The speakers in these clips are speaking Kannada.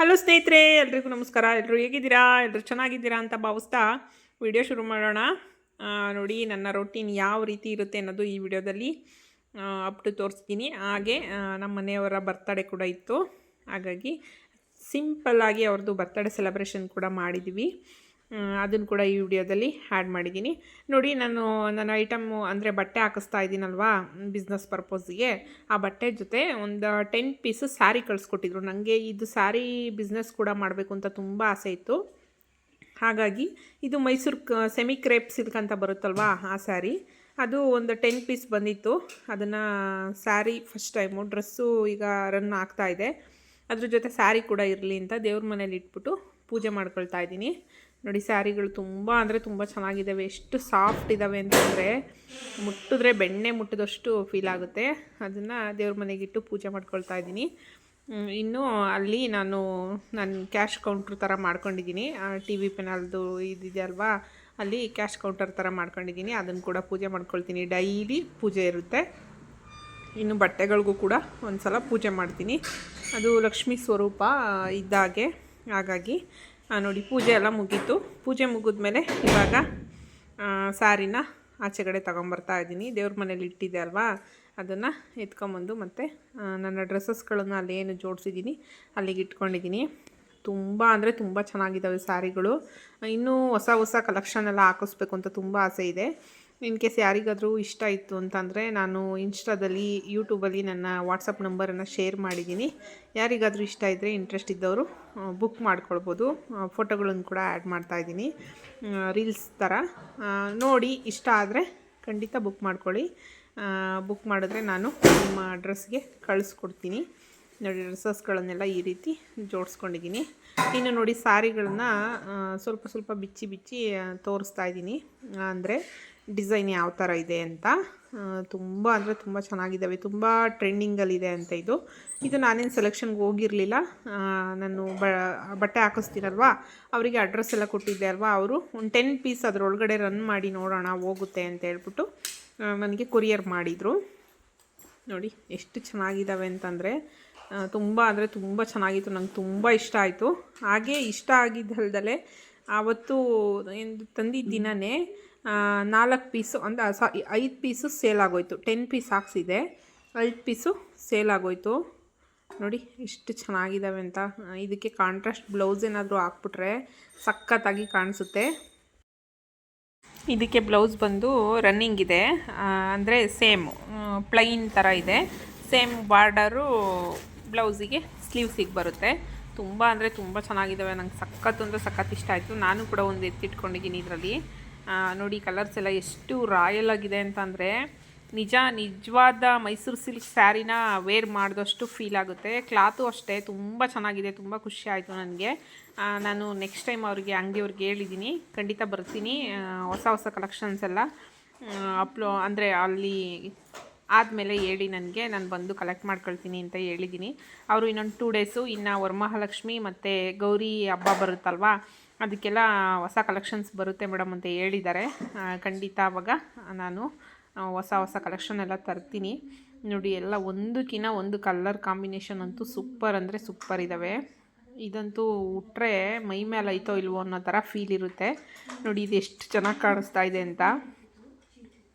ಹಲೋ ಸ್ನೇಹಿತರೆ, ಎಲ್ರಿಗೂ ನಮಸ್ಕಾರ. ಎಲ್ಲರೂ ಹೇಗಿದ್ದೀರಾ? ಎಲ್ಲರೂ ಚೆನ್ನಾಗಿದ್ದೀರಾ ಅಂತ ಭಾವಿಸ್ತಾ ವಿಡಿಯೋ ಶುರು ಮಾಡೋಣ. ನೋಡಿ, ನನ್ನ ರೊಟೀನ್ ಯಾವ ರೀತಿ ಇರುತ್ತೆ ಅನ್ನೋದು ಈ ವಿಡಿಯೋದಲ್ಲಿ ಅಪ್ ಟು ತೋರಿಸ್ತೀನಿ. ಹಾಗೆ ನಮ್ಮ ಮನೆಯವರ ಬರ್ತಡೇ ಕೂಡ ಇತ್ತು. ಹಾಗಾಗಿ ಸಿಂಪಲ್ಲಾಗಿ ಅವ್ರದ್ದು ಬರ್ತಡೇ ಸೆಲೆಬ್ರೇಷನ್ ಕೂಡ ಮಾಡಿದ್ವಿ. ಅದನ್ನು ಕೂಡ ಈ ವಿಡಿಯೋದಲ್ಲಿ ಆ್ಯಡ್ ಮಾಡಿದ್ದೀನಿ. ನೋಡಿ, ನಾನು ನನ್ನ ಐಟಮ್ಮು ಅಂದರೆ ಬಟ್ಟೆ ಹಾಕಿಸ್ತಾ ಇದ್ದೀನಲ್ವಾ ಬಿಸ್ನೆಸ್ ಪರ್ಪೋಸಿಗೆ ಆ ಬಟ್ಟೆ ಜೊತೆ ಒಂದು ಟೆನ್ ಪೀಸು ಸ್ಯಾರಿ ಕಳಿಸ್ಕೊಟ್ಟಿದ್ರು. ನನಗೆ ಇದು ಸ್ಯಾರಿ ಬಿಸ್ನೆಸ್ ಕೂಡ ಮಾಡಬೇಕು ಅಂತ ತುಂಬ ಆಸೆ ಇತ್ತು. ಹಾಗಾಗಿ ಇದು ಮೈಸೂರು ಸೆಮಿ ಕ್ರೇಪ್ ಸಿಲ್ಕ್ ಅಂತ ಬರುತ್ತಲ್ವಾ, ಆ ಸ್ಯಾರಿ ಅದು ಒಂದು ಟೆನ್ ಪೀಸ್ ಬಂದಿತ್ತು. ಅದನ್ನು ಸ್ಯಾರಿ ಫಸ್ಟ್ ಟೈಮು ಡ್ರೆಸ್ಸು ಈಗ ರನ್ ಆಗ್ತಾ ಇದೆ. ಅದ್ರ ಜೊತೆ ಸ್ಯಾರಿ ಕೂಡ ಇರಲಿ ಅಂತ ದೇವ್ರ ಮನೇಲಿ ಇಟ್ಬಿಟ್ಟು ಪೂಜೆ ಮಾಡ್ಕೊಳ್ತಾ ಇದ್ದೀನಿ. ನೋಡಿ, ಸ್ಯಾರಿಗಳು ತುಂಬ ಅಂದರೆ ತುಂಬ ಚೆನ್ನಾಗಿದ್ದಾವೆ ಎಷ್ಟು ಸಾಫ್ಟ್ ಇದ್ದಾವೆ ಅಂತಂದರೆ ಮುಟ್ಟಿದ್ರೆ ಬೆಣ್ಣೆ ಮುಟ್ಟಿದಷ್ಟು ಫೀಲ್ ಆಗುತ್ತೆ. ಅದನ್ನು ದೇವ್ರ ಮನೆಗಿಟ್ಟು ಪೂಜೆ ಮಾಡ್ಕೊಳ್ತಾ ಇದ್ದೀನಿ. ಇನ್ನು ಅಲ್ಲಿ ನಾನು ನಾನು ಕ್ಯಾಶ್ ಕೌಂಟ್ರ್ ಥರ ಮಾಡ್ಕೊಂಡಿದ್ದೀನಿ. ಟಿ ವಿ ಪೆನಲ್ದು ಇದಿದೆ ಅಲ್ವಾ? ಅಲ್ಲಿ ಕ್ಯಾಶ್ ಕೌಂಟರ್ ಥರ ಮಾಡ್ಕೊಂಡಿದ್ದೀನಿ. ಅದನ್ನು ಕೂಡ ಪೂಜೆ ಮಾಡ್ಕೊಳ್ತೀನಿ. ಡೈಲಿ ಪೂಜೆ ಇರುತ್ತೆ. ಇನ್ನು ಬಟ್ಟೆಗಳಿಗೂ ಕೂಡ ಒಂದು ಸಲ ಪೂಜೆ ಮಾಡ್ತೀನಿ. ಅದು ಲಕ್ಷ್ಮೀ ಸ್ವರೂಪ ಇದ್ದಾಗೆ. ಹಾಗಾಗಿ ನೋಡಿ, ಪೂಜೆ ಎಲ್ಲ ಮುಗೀತು. ಪೂಜೆ ಮುಗಿದ್ಮೇಲೆ ಇವಾಗ ಸಾರಿನ ಆಚೆ ಕಡೆ ತೊಗೊಂಬರ್ತಾ ಇದ್ದೀನಿ. ದೇವ್ರ ಮನೇಲಿ ಇಟ್ಟಿದೆ ಅಲ್ವಾ? ಅದನ್ನು ಎತ್ಕೊಂಬಂದು ಮತ್ತು ನನ್ನ ಡ್ರೆಸ್ಸಸ್ಗಳನ್ನು ಅಲ್ಲಿ ಏನು ಜೋಡಿಸಿದ್ದೀನಿ, ಅಲ್ಲಿಗೆ ಇಟ್ಕೊಂಡಿದ್ದೀನಿ. ತುಂಬ ಅಂದರೆ ತುಂಬ ಚೆನ್ನಾಗಿದ್ದಾವೆ ಸ್ಯಾರಿಗಳು ಇನ್ನೂ ಹೊಸ ಹೊಸ ಕಲೆಕ್ಷನ್ ಎಲ್ಲ ಹಾಕಿಸ್ಬೇಕು ಅಂತ ತುಂಬ ಆಸೆ ಇದೆ. ಇನ್ ಕೇಸ್ ಯಾರಿಗಾದರೂ ಇಷ್ಟ ಇತ್ತು ಅಂತಂದರೆ ನಾನು ಇನ್ಸ್ಟಾದಲ್ಲಿ ಯೂಟ್ಯೂಬಲ್ಲಿ ನನ್ನ ವಾಟ್ಸಪ್ ನಂಬರನ್ನು ಶೇರ್ ಮಾಡಿದ್ದೀನಿ. ಯಾರಿಗಾದರೂ ಇಷ್ಟ ಇದ್ದರೆ ಇಂಟ್ರೆಸ್ಟ್ ಇದ್ದವರು ಬುಕ್ ಮಾಡ್ಕೊಳ್ಬೋದು. ಫೋಟೋಗಳನ್ನು ಕೂಡ ಆ್ಯಡ್ ಮಾಡ್ತಾಯಿದ್ದೀನಿ ರೀಲ್ಸ್ ಥರ ನೋಡಿ, ಇಷ್ಟ ಆದರೆ ಖಂಡಿತ ಬುಕ್ ಮಾಡ್ಕೊಳ್ಳಿ. ಬುಕ್ ಮಾಡಿದ್ರೆ ನಾನು ನಿಮ್ಮ ಅಡ್ರೆಸ್ಗೆ ಕಳಿಸ್ಕೊಡ್ತೀನಿ. ನೋಡಿ ಡ್ರೆಸ್ಸಸ್ಗಳನ್ನೆಲ್ಲ ಈ ರೀತಿ ಜೋಡಿಸ್ಕೊಂಡಿದ್ದೀನಿ. ಇನ್ನು ನೋಡಿ, ಸ್ಯಾರಿಗಳನ್ನ ಸ್ವಲ್ಪ ಸ್ವಲ್ಪ ಬಿಚ್ಚಿ ಬಿಚ್ಚಿ ತೋರಿಸ್ತಾ ಇದ್ದೀನಿ. ಅಂದರೆ ಡಿಸೈನ್ ಯಾವ ಥರ ಇದೆ ಅಂತ. ತುಂಬ ಅಂದರೆ ತುಂಬ ಚೆನ್ನಾಗಿದ್ದಾವೆ, ತುಂಬ ಟ್ರೆಂಡಿಂಗಲ್ಲಿದೆ ಅಂತ ಇದು. ಇದು ನಾನೇನು ಸೆಲೆಕ್ಷನ್ಗೆ ಹೋಗಿರಲಿಲ್ಲ. ನಾನು ಬಟ್ಟೆ ಹಾಕಿಸ್ತೀನಲ್ವಾ ಅವರಿಗೆ ಅಡ್ರೆಸ್ ಎಲ್ಲ ಕೊಟ್ಟಿದ್ದೆ ಅಲ್ವಾ, ಅವರು ಒಂದು ಟೆನ್ ಪೀಸ್ ಅದರೊಳಗಡೆ ರನ್ ಮಾಡಿ ನೋಡೋಣ ಹೋಗುತ್ತೆ ಅಂತ ಹೇಳ್ಬಿಟ್ಟು ನನಗೆ ಕೊರಿಯರ್ ಮಾಡಿದರು. ನೋಡಿ, ಎಷ್ಟು ಚೆನ್ನಾಗಿದ್ದಾವೆ ಅಂತಂದರೆ ತುಂಬ ಅಂದರೆ ತುಂಬ ಚೆನ್ನಾಗಿತ್ತು, ನಂಗೆ ತುಂಬ ಇಷ್ಟ ಆಯಿತು. ಹಾಗೆ ಇಷ್ಟ ಆಗಿದ್ದಲ್ದಲೆ, ಆವತ್ತು ಏನು ತಂದಿದ್ದ ದಿನವೇ ನಾಲ್ಕು ಪೀಸು, ಅಂದರೆ ಸಾರಿ, ಐದು ಪೀಸು ಸೇಲ್ ಆಗೋಯ್ತು. ಟೆನ್ ಪೀಸ್ ಹಾಕ್ಸಿದೆ. ಐದು ಪೀಸು ಸೇಲ್ ಆಗೋಯ್ತು. ನೋಡಿ ಎಷ್ಟು ಚೆನ್ನಾಗಿದ್ದಾವೆ ಅಂತ. ಇದಕ್ಕೆ ಕಾಂಟ್ರಾಸ್ಟ್ ಬ್ಲೌಸ್ ಏನಾದರೂ ಹಾಕ್ಬಿಟ್ರೆ ಸಖತ್ತಾಗಿ ಕಾಣಿಸುತ್ತೆ. ಇದಕ್ಕೆ ಬ್ಲೌಸ್ ಬಂದು ರನ್ನಿಂಗ್ ಇದೆ. ಅಂದರೆ ಸೇಮ್ ಪ್ಲೈನ್ ಥರ ಇದೆ. ಸೇಮ್ ಬಾರ್ಡರು ಬ್ಲೌಸಿಗೆ ಸ್ಲೀವ್ಸಿಗೆ ಬರುತ್ತೆ. ತುಂಬ ಅಂದರೆ ತುಂಬ ಚೆನ್ನಾಗಿದ್ದಾವೆ ನಂಗೆ ಸಖತ್ತು ಅಂದರೆ ಸಖತ್ ಇಷ್ಟ ಆಯಿತು. ನಾನು ಕೂಡ ಒಂದು ಎತ್ತಿಟ್ಕೊಂಡಿದ್ದೀನಿ ಇದರಲ್ಲಿ. ನೋಡಿ ಕಲರ್ಸ್ ಎಲ್ಲ ಎಷ್ಟು ರಾಯಲ್ ಆಗಿದೆ ಅಂತಂದರೆ, ನಿಜ, ನಿಜವಾದ ಮೈಸೂರು ಸಿಲ್ಕ್ ಸ್ಯಾರಿನ ವೇರ್ ಮಾಡಿದಷ್ಟು ಫೀಲ್ ಆಗುತ್ತೆ. ಕ್ಲಾತು ಅಷ್ಟೇ, ತುಂಬ ಚೆನ್ನಾಗಿದೆ, ತುಂಬ ಖುಷಿ ಆಯಿತು ನನಗೆ. ನಾನು ನೆಕ್ಸ್ಟ್ ಟೈಮ್ ಅವ್ರಿಗೆ ಅಂಗಡಿಯವ್ರಿಗೆ ಹೇಳಿದ್ದೀನಿ ಖಂಡಿತ ಬರ್ತೀನಿ. ಹೊಸ ಹೊಸ ಕಲೆಕ್ಷನ್ಸ್ ಎಲ್ಲ ಅಪ್ಲೋ ಅಂದರೆ ಅಲ್ಲಿ ಆದಮೇಲೆ ಹೇಳಿ ನನಗೆ. ನಾನು ಬಂದು ಕಲೆಕ್ಟ್ ಮಾಡ್ಕೊಳ್ತೀನಿ ಅಂತ ಹೇಳಿದ್ದೀನಿ ಅವರು ಇನ್ನೊಂದು ಟೂ ಡೇಸು ಇನ್ನು ವರಮಹಾಲಕ್ಷ್ಮಿ ಮತ್ತು ಗೌರಿ ಹಬ್ಬ ಬರುತ್ತಲ್ವಾ ಅದಕ್ಕೆಲ್ಲ ಹೊಸ ಕಲೆಕ್ಷನ್ಸ್ ಬರುತ್ತೆ ಮೇಡಮ್ ಅಂತ ಹೇಳಿದ್ದಾರೆ. ಖಂಡಿತ ಆವಾಗ ನಾನು ಹೊಸ ಹೊಸ ಕಲೆಕ್ಷನ್ ಎಲ್ಲ ತರ್ತೀನಿ. ನೋಡಿ, ಎಲ್ಲ ಒಂದಕ್ಕಿಂತ ಒಂದು ಕಲರ್ ಕಾಂಬಿನೇಷನ್ ಅಂತೂ ಸೂಪರ್ ಅಂದರೆ ಸೂಪರ್ ಇದ್ದಾವೆ ಇದಂತೂ ಉಟ್ಟರೆ ಮೈ ಮೇಲೆ ಐತೋ ಇಲ್ವೋ ಅನ್ನೋ ಥರ ಫೀಲ್ ಇರುತ್ತೆ. ನೋಡಿ, ಇದು ಎಷ್ಟು ಚೆನ್ನಾಗಿ ಕಾಣಿಸ್ತಾ ಇದೆ ಅಂತ.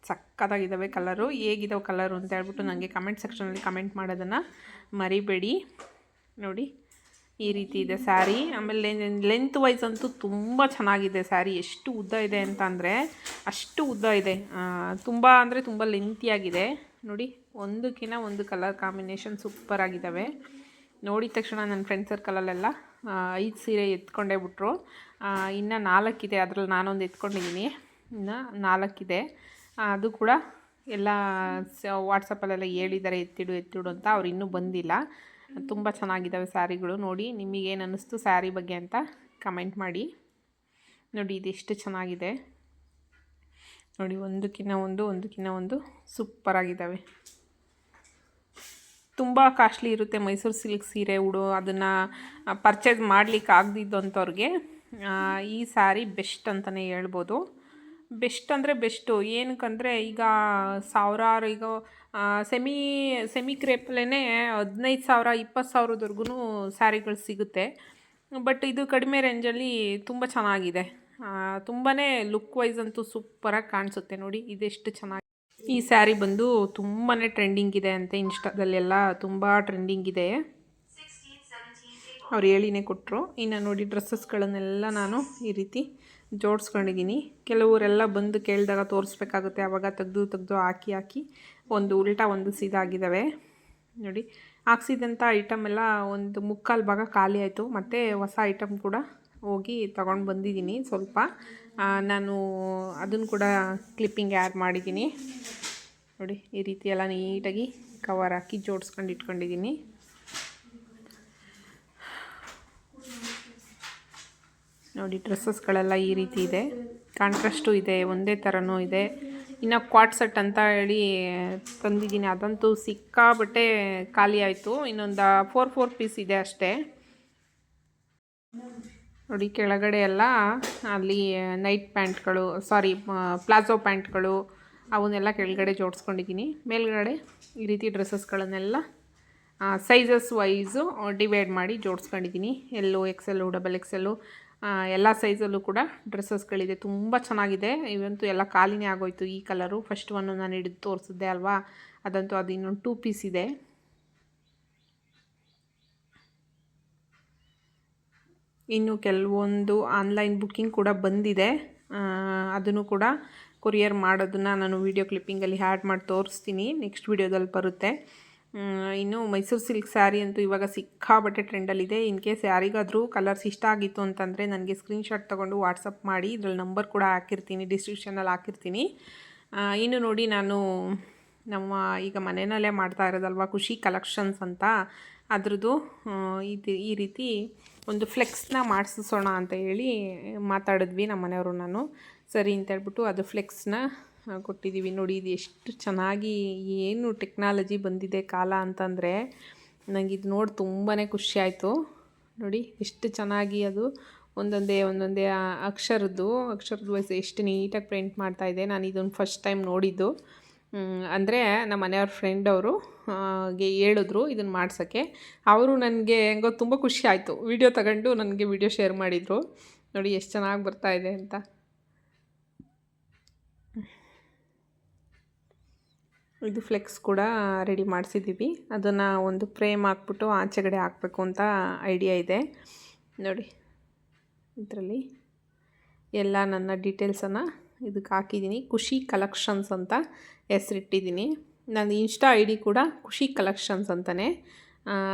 ಸಕ್ಕತ್ತಾಗಿದ್ದಾವೆ ಕಲರು ಹೇಗಿದಾವೆ ಕಲರು ಅಂತ ಹೇಳ್ಬಿಟ್ಟು ನನಗೆ ಕಮೆಂಟ್ ಸೆಕ್ಷನಲ್ಲಿ ಕಮೆಂಟ್ ಮಾಡೋದನ್ನು ಮರಿಬೇಡಿ. ನೋಡಿ ಈ ರೀತಿ ಇದೆ ಸ್ಯಾರಿ. ಆಮೇಲೆ ಲೆಂತ್ ವೈಸ್ ಅಂತೂ ತುಂಬ ಚೆನ್ನಾಗಿದೆ ಸ್ಯಾರಿ. ಎಷ್ಟು ಉದ್ದ ಇದೆ ಅಂತ ಅಂದರೆ ಅಷ್ಟು ಉದ್ದ ಇದೆ. ತುಂಬ ಅಂದರೆ ತುಂಬ ಲೆಂತಿಯಾಗಿದೆ ನೋಡಿ ಒಂದಕ್ಕಿಂತ ಒಂದು ಕಲರ್ ಕಾಂಬಿನೇಷನ್ ಸೂಪರ್ ಆಗಿದ್ದಾವೆ ನೋಡಿದ ತಕ್ಷಣ ನನ್ನ ಫ್ರೆಂಡ್ ಸರ್ಕಲಲ್ಲೆಲ್ಲ ಐದು ಸೀರೆ ಎತ್ಕೊಂಡೇ ಬಿಟ್ರು. ಇನ್ನು ನಾಲ್ಕಿದೆ. ಅದರಲ್ಲಿ ನಾನೊಂದು ಎತ್ಕೊಂಡಿದ್ದೀನಿ ಇನ್ನು ನಾಲ್ಕಿದೆ. ಅದು ಕೂಡ ಎಲ್ಲ ವಾಟ್ಸಪ್ಪಲ್ಲೆಲ್ಲ ಹೇಳಿದ್ದಾರೆ, ಎತ್ತಿಡು ಎತ್ತಿಡು ಅಂತ. ಅವ್ರು ಇನ್ನೂ ಬಂದಿಲ್ಲ. ತುಂಬ ಚೆನ್ನಾಗಿದ್ದಾವೆ ಸ್ಯಾರಿಗಳು. ನೋಡಿ, ನಿಮಗೇನು ಅನ್ನಿಸ್ತು ಸ್ಯಾರಿ ಬಗ್ಗೆ ಅಂತ ಕಮೆಂಟ್ ಮಾಡಿ. ನೋಡಿ ಇದೆಷ್ಟು ಚೆನ್ನಾಗಿದೆ. ನೋಡಿ ಒಂದಕ್ಕಿಂತ ಒಂದು ಒಂದಕ್ಕಿಂತ ಒಂದು ಸೂಪರಾಗಿದ್ದಾವೆ ತುಂಬ ಕಾಸ್ಟ್ಲಿ ಇರುತ್ತೆ ಮೈಸೂರು ಸಿಲ್ಕ್ ಸೀರೆ ಉಡು, ಅದನ್ನು ಪರ್ಚೇಸ್ ಮಾಡಲಿಕ್ಕೆ ಆಗದಿದ್ದಂಥವ್ರಿಗೆ ಈ ಸ್ಯಾರಿ ಬೆಸ್ಟ್ ಅಂತಲೇ ಹೇಳ್ಬೋದು. ಬೆಸ್ಟ್ ಅಂದರೆ ಬೆಸ್ಟು ಏನಕ್ಕಂದರೆ, ಈಗ ಸಾವಿರಾರು, ಈಗ ಸೆಮಿ ಸೆಮಿ ಕ್ರೇಪಲ್ಲೇ ಹದಿನೈದು ಸಾವಿರ, ಇಪ್ಪತ್ತು ಸಾವಿರದವರೆಗೂ ಸ್ಯಾರಿಗಳು ಸಿಗುತ್ತೆ. ಬಟ್ ಇದು ಕಡಿಮೆ ರೇಂಜಲ್ಲಿ ತುಂಬ ಚೆನ್ನಾಗಿದೆ. ತುಂಬಾ ಲುಕ್ ವೈಸ್ ಅಂತೂ ಸೂಪರಾಗಿ ಕಾಣಿಸುತ್ತೆ ನೋಡಿ, ಇದೆಷ್ಟು ಚೆನ್ನಾಗಿ. ಈ ಸ್ಯಾರಿ ಬಂದು ತುಂಬಾ ಟ್ರೆಂಡಿಂಗ್ ಇದೆ ಅಂತೆ ಇನ್ಸ್ಟಾದಲ್ಲೆಲ್ಲ ತುಂಬ ಟ್ರೆಂಡಿಂಗ್ ಇದೆ. ಅವ್ರು ಹೇಳಿನೇ ಕೊಟ್ಟರು ಇನ್ನು ನೋಡಿ ಡ್ರೆಸ್ಸಸ್ಗಳನ್ನೆಲ್ಲ ನಾನು ಈ ರೀತಿ ಜೋಡಿಸ್ಕೊಂಡಿದ್ದೀನಿ. ಕೆಲವರೆಲ್ಲ ಬಂದು ಕೇಳಿದಾಗ ತೋರಿಸ್ಬೇಕಾಗುತ್ತೆ ಆವಾಗ ತೆಗೆದು ತೆಗೆದು ಹಾಕಿ ಹಾಕಿ. ಒಂದು ಉಲ್ಟಾ ಒಂದು ಸೀದಾಗಿದ್ದಾವೆ. ನೋಡಿ ಹಾಕ್ಸಿದಂಥ ಐಟಮ್ ಎಲ್ಲ ಒಂದು ಮುಕ್ಕಾಲು ಭಾಗ ಖಾಲಿ ಆಯಿತು. ಮತ್ತು ಹೊಸ ಐಟಮ್ ಕೂಡ ಹೋಗಿ ತಗೊಂಡು ಬಂದಿದ್ದೀನಿ ಸ್ವಲ್ಪ. ನಾನು ಅದನ್ನು ಕೂಡ ಕ್ಲಿಪ್ಪಿಂಗ್ ಆ್ಯಡ್ ಮಾಡಿದ್ದೀನಿ. ನೋಡಿ, ಈ ರೀತಿ ಎಲ್ಲ ನೀಟಾಗಿ ಕವರ್ ಹಾಕಿ ಜೋಡಿಸ್ಕೊಂಡು ಇಟ್ಕೊಂಡಿದ್ದೀನಿ. ನೋಡಿ ಡ್ರೆಸ್ಸಸ್ಗಳೆಲ್ಲ ಈ ರೀತಿ ಇದೆ. ಕಾಂಟ್ರಾಸ್ಟು ಇದೆ, ಒಂದೇ ಥರನೂ ಇದೆ. ಇನ್ನು ಕ್ವಾಟ್ ಸೆಟ್ ಅಂತ ಹೇಳಿ ತಂದಿದ್ದೀನಿ. ಅದಂತೂ ಸಿಕ್ಕಾಬಟ್ಟೆ ಖಾಲಿ ಆಯಿತು. ಇನ್ನೊಂದು ಫೋರ್ ಫೋರ್ ಪೀಸ್ ಇದೆ ಅಷ್ಟೇ. ನೋಡಿ, ಕೆಳಗಡೆ ಎಲ್ಲ ಅಲ್ಲಿ ನೈಟ್ ಪ್ಯಾಂಟ್ಗಳು ಸಾರಿ ಪ್ಲಾಜೋ ಪ್ಯಾಂಟ್ಗಳು ಅವನ್ನೆಲ್ಲ ಕೆಳಗಡೆ ಜೋಡಿಸ್ಕೊಂಡಿದ್ದೀನಿ. ಮೇಲ್ಗಡೆ ಈ ರೀತಿ ಡ್ರೆಸ್ಸಸ್ಗಳನ್ನೆಲ್ಲ ಸೈಜಸ್ ವೈಸು ಡಿವೈಡ್ ಮಾಡಿ ಜೋಡಿಸ್ಕೊಂಡಿದ್ದೀನಿ. ಎಲ್ಲು ಎಕ್ಸೆಲ್ಲು ಡಬಲ್ ಎಕ್ಸೆಲ್ಲು ಎಲ್ಲ ಸೈಜಲ್ಲೂ ಕೂಡ ಡ್ರೆಸ್ಸಸ್ಗಳಿದೆ ತುಂಬ ಚೆನ್ನಾಗಿದೆ. ಇವಂತೂ ಎಲ್ಲ ಖಾಲಿನೇ ಆಗೋಯ್ತು ಈ ಕಲರು ಫಸ್ಟ್ ಒನ್ನು ನಾನು ಹಿಡಿದು ತೋರಿಸಿದ್ದೆ ಅಲ್ವಾ? ಅದಂತೂ ಅದು ಇನ್ನೊಂದು ಟೂ ಪೀಸ್ ಇದೆ. ಇನ್ನು ಕೆಲವೊಂದು ಆನ್ಲೈನ್ ಬುಕ್ಕಿಂಗ್ ಕೂಡ ಬಂದಿದೆ. ಅದನ್ನು ಕೂಡ ಕೊರಿಯರ್ ಮಾಡೋದನ್ನು ನಾನು ವೀಡಿಯೋ ಕ್ಲಿಪ್ಪಿಂಗಲ್ಲಿ ಹ್ಯಾಡ್ ಮಾಡಿ ತೋರಿಸ್ತೀನಿ. ನೆಕ್ಸ್ಟ್ ವೀಡಿಯೋದಲ್ಲಿ ಬರುತ್ತೆ. ಇನ್ನು ಮೈಸೂರು ಸಿಲ್ಕ್ ಸ್ಯಾರಿ ಅಂತೂ ಇವಾಗ ಸಿಕ್ಕಾಬಟ್ಟೆ ಟ್ರೆಂಡಲ್ಲಿದೆ. ಇನ್ ಕೇಸ್ ಯಾರಿಗಾದರೂ ಕಲರ್ಸ್ ಇಷ್ಟ ಆಗಿತ್ತು ಅಂತಂದರೆ ನನಗೆ ಸ್ಕ್ರೀನ್ಶಾಟ್ ತೊಗೊಂಡು ವಾಟ್ಸಪ್ ಮಾಡಿ, ಇದ್ರಲ್ಲಿ ನಂಬರ್ ಕೂಡ ಹಾಕಿರ್ತೀನಿ ಡಿಸ್ಕ್ರಿಪ್ಷನಲ್ಲಿ ಹಾಕಿರ್ತೀನಿ. ಇನ್ನು ನೋಡಿ ನಾನು ನಮ್ಮ ಈಗ ಮನೆಯಲ್ಲೇ ಮಾಡ್ತಾ ಇರೋದಲ್ವ, ಖುಷಿ ಕಲೆಕ್ಷನ್ಸ್ ಅಂತ. ಅದ್ರದ್ದು ಇದು ಈ ರೀತಿ ಒಂದು ಫ್ಲೆಕ್ಸ್ನ ಮಾಡಿಸೋಣ ಅಂತ ಹೇಳಿ ಮಾತಾಡಿದ್ವಿ ನಮ್ಮ ಮನೆಯವರು ನಾನು. ಸರಿ ಅಂತ ಹೇಳ್ಬಿಟ್ಟು ಅದು ಫ್ಲೆಕ್ಸ್ನ ಕೊಟ್ಟಿದ್ದೀವಿ. ನೋಡಿ, ಇದು ಎಷ್ಟು ಚೆನ್ನಾಗಿ ಏನು ಟೆಕ್ನಾಲಜಿ ಬಂದಿದೆ ಕಾಲ ಅಂತಂದರೆ ನನಗೆ ಇದು ನೋಡಿ ತುಂಬಾ ಖುಷಿ ಆಯಿತು. ನೋಡಿ, ಎಷ್ಟು ಚೆನ್ನಾಗಿ ಅದು ಒಂದೊಂದೇ ಒಂದೊಂದೇ ಅಕ್ಷರದ್ದು, ಅಕ್ಷರದ ವಯಸ್ಸು ಎಷ್ಟು ನೀಟಾಗಿ ಪ್ರಿಂಟ್ ಮಾಡ್ತಾ ಇದೆ. ನಾನು ಇದೊಂದು ಫಸ್ಟ್ ಟೈಮ್ ನೋಡಿದ್ದು. ಅಂದರೆ ನಮ್ಮ ಮನೆಯವ್ರ ಫ್ರೆಂಡ್ ಅವರು ಹೇಳಿದ್ರು ಇದನ್ನು ಮಾಡ್ಸೋಕ್ಕೆ. ಅವರು ನನಗೆ ಹೆಂಗೋ ತುಂಬ ಖುಷಿ ಆಯಿತು. ವಿಡಿಯೋ ತಗೊಂಡು ನನಗೆ ವಿಡಿಯೋ ಶೇರ್ ಮಾಡಿದರು. ನೋಡಿ, ಎಷ್ಟು ಚೆನ್ನಾಗಿ ಬರ್ತಾ ಇದೆ ಅಂತ. ಇದು ಫ್ಲೆಕ್ಸ್ ಕೂಡ ರೆಡಿ ಮಾಡಿಸಿದ್ದೀವಿ. ಅದನ್ನು ಒಂದು ಫ್ರೇಮ್ ಹಾಕ್ಬಿಟ್ಟು ಆಚೆಗಡೆ ಹಾಕಬೇಕು ಅಂತ ಐಡಿಯಾ ಇದೆ. ನೋಡಿ, ಇದರಲ್ಲಿ ಎಲ್ಲ ನನ್ನ ಡೀಟೇಲ್ಸನ್ನು ಇದಕ್ಕೆ ಹಾಕಿದ್ದೀನಿ. ಖುಷಿ ಕಲೆಕ್ಷನ್ಸ್ ಅಂತ ಹೆಸರಿಟ್ಟಿದ್ದೀನಿ. ನನ್ನ ಇನ್ಸ್ಟಾ ಐ ಡಿ ಕೂಡ ಖುಷಿ ಕಲೆಕ್ಷನ್ಸ್ ಅಂತಲೇ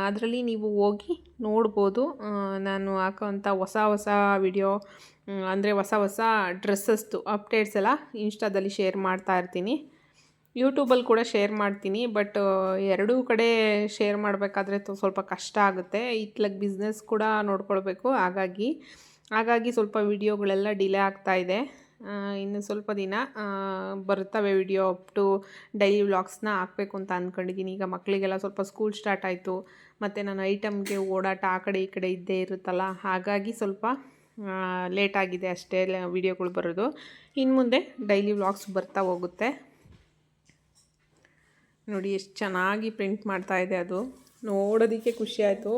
ಅದರಲ್ಲಿ ನೀವು ಹೋಗಿ ನೋಡ್ಬೋದು. ನಾನು ಹಾಕೋವಂಥ ಹೊಸ ಹೊಸ ವಿಡಿಯೋ ಅಂದರೆ ಹೊಸ ಹೊಸ ಡ್ರೆಸ್ಸಸ್ದು ಅಪ್ಡೇಟ್ಸ್ ಎಲ್ಲ ಇನ್ಸ್ಟಾದಲ್ಲಿ ಶೇರ್ ಮಾಡ್ತಾ ಇರ್ತೀನಿ. ಯೂಟ್ಯೂಬಲ್ಲಿ ಕೂಡ ಶೇರ್ ಮಾಡ್ತೀನಿ, ಬಟ್ ಎರಡೂ ಕಡೆ ಶೇರ್ ಮಾಡಬೇಕಾದ್ರೆ ಸ್ವಲ್ಪ ಕಷ್ಟ ಆಗುತ್ತೆ. ಇತ್ಲಾಗ ಬಿಸ್ನೆಸ್ ಕೂಡ ನೋಡ್ಕೊಳ್ಬೇಕು. ಹಾಗಾಗಿ ಹಾಗಾಗಿ ಸ್ವಲ್ಪ ವಿಡಿಯೋಗಳೆಲ್ಲ ಡಿಲೇ ಆಗ್ತಾ ಇದೆ. ಇನ್ನು ಸ್ವಲ್ಪ ದಿನ ಬರ್ತವೆ ವಿಡಿಯೋ ಅಪ್ ಟು ಡೈಲಿ ವ್ಲಾಗ್ಸ್ನ ಹಾಕಬೇಕು ಅಂತ ಅಂದ್ಕೊಂಡಿದ್ದೀನಿ ಈಗ ಮಕ್ಕಳಿಗೆಲ್ಲ ಸ್ವಲ್ಪ ಸ್ಕೂಲ್ ಸ್ಟಾರ್ಟ್ ಆಯಿತು. ಮತ್ತು ನಾನು ಐಟಮ್ಗೆ ಓಡಾಟ ಆ ಕಡೆ ಈ ಕಡೆ ಇದ್ದೇ ಇರುತ್ತಲ್ಲ, ಹಾಗಾಗಿ ಸ್ವಲ್ಪ ಲೇಟ್ ಆಗಿದೆ ಅಷ್ಟೇ ವಿಡಿಯೋಗಳು ಬರೋದು. ಇನ್ನು ಮುಂದೆ ಡೈಲಿ ವ್ಲಾಗ್ಸ್ ಬರ್ತಾ ಹೋಗುತ್ತೆ. ನೋಡಿ, ಎಷ್ಟು ಚೆನ್ನಾಗಿ ಪ್ರಿಂಟ್ ಮಾಡ್ತಾ ಇದೆ ಅದು. ನೋಡೋದಕ್ಕೆ ಖುಷಿ ಆಯಿತು.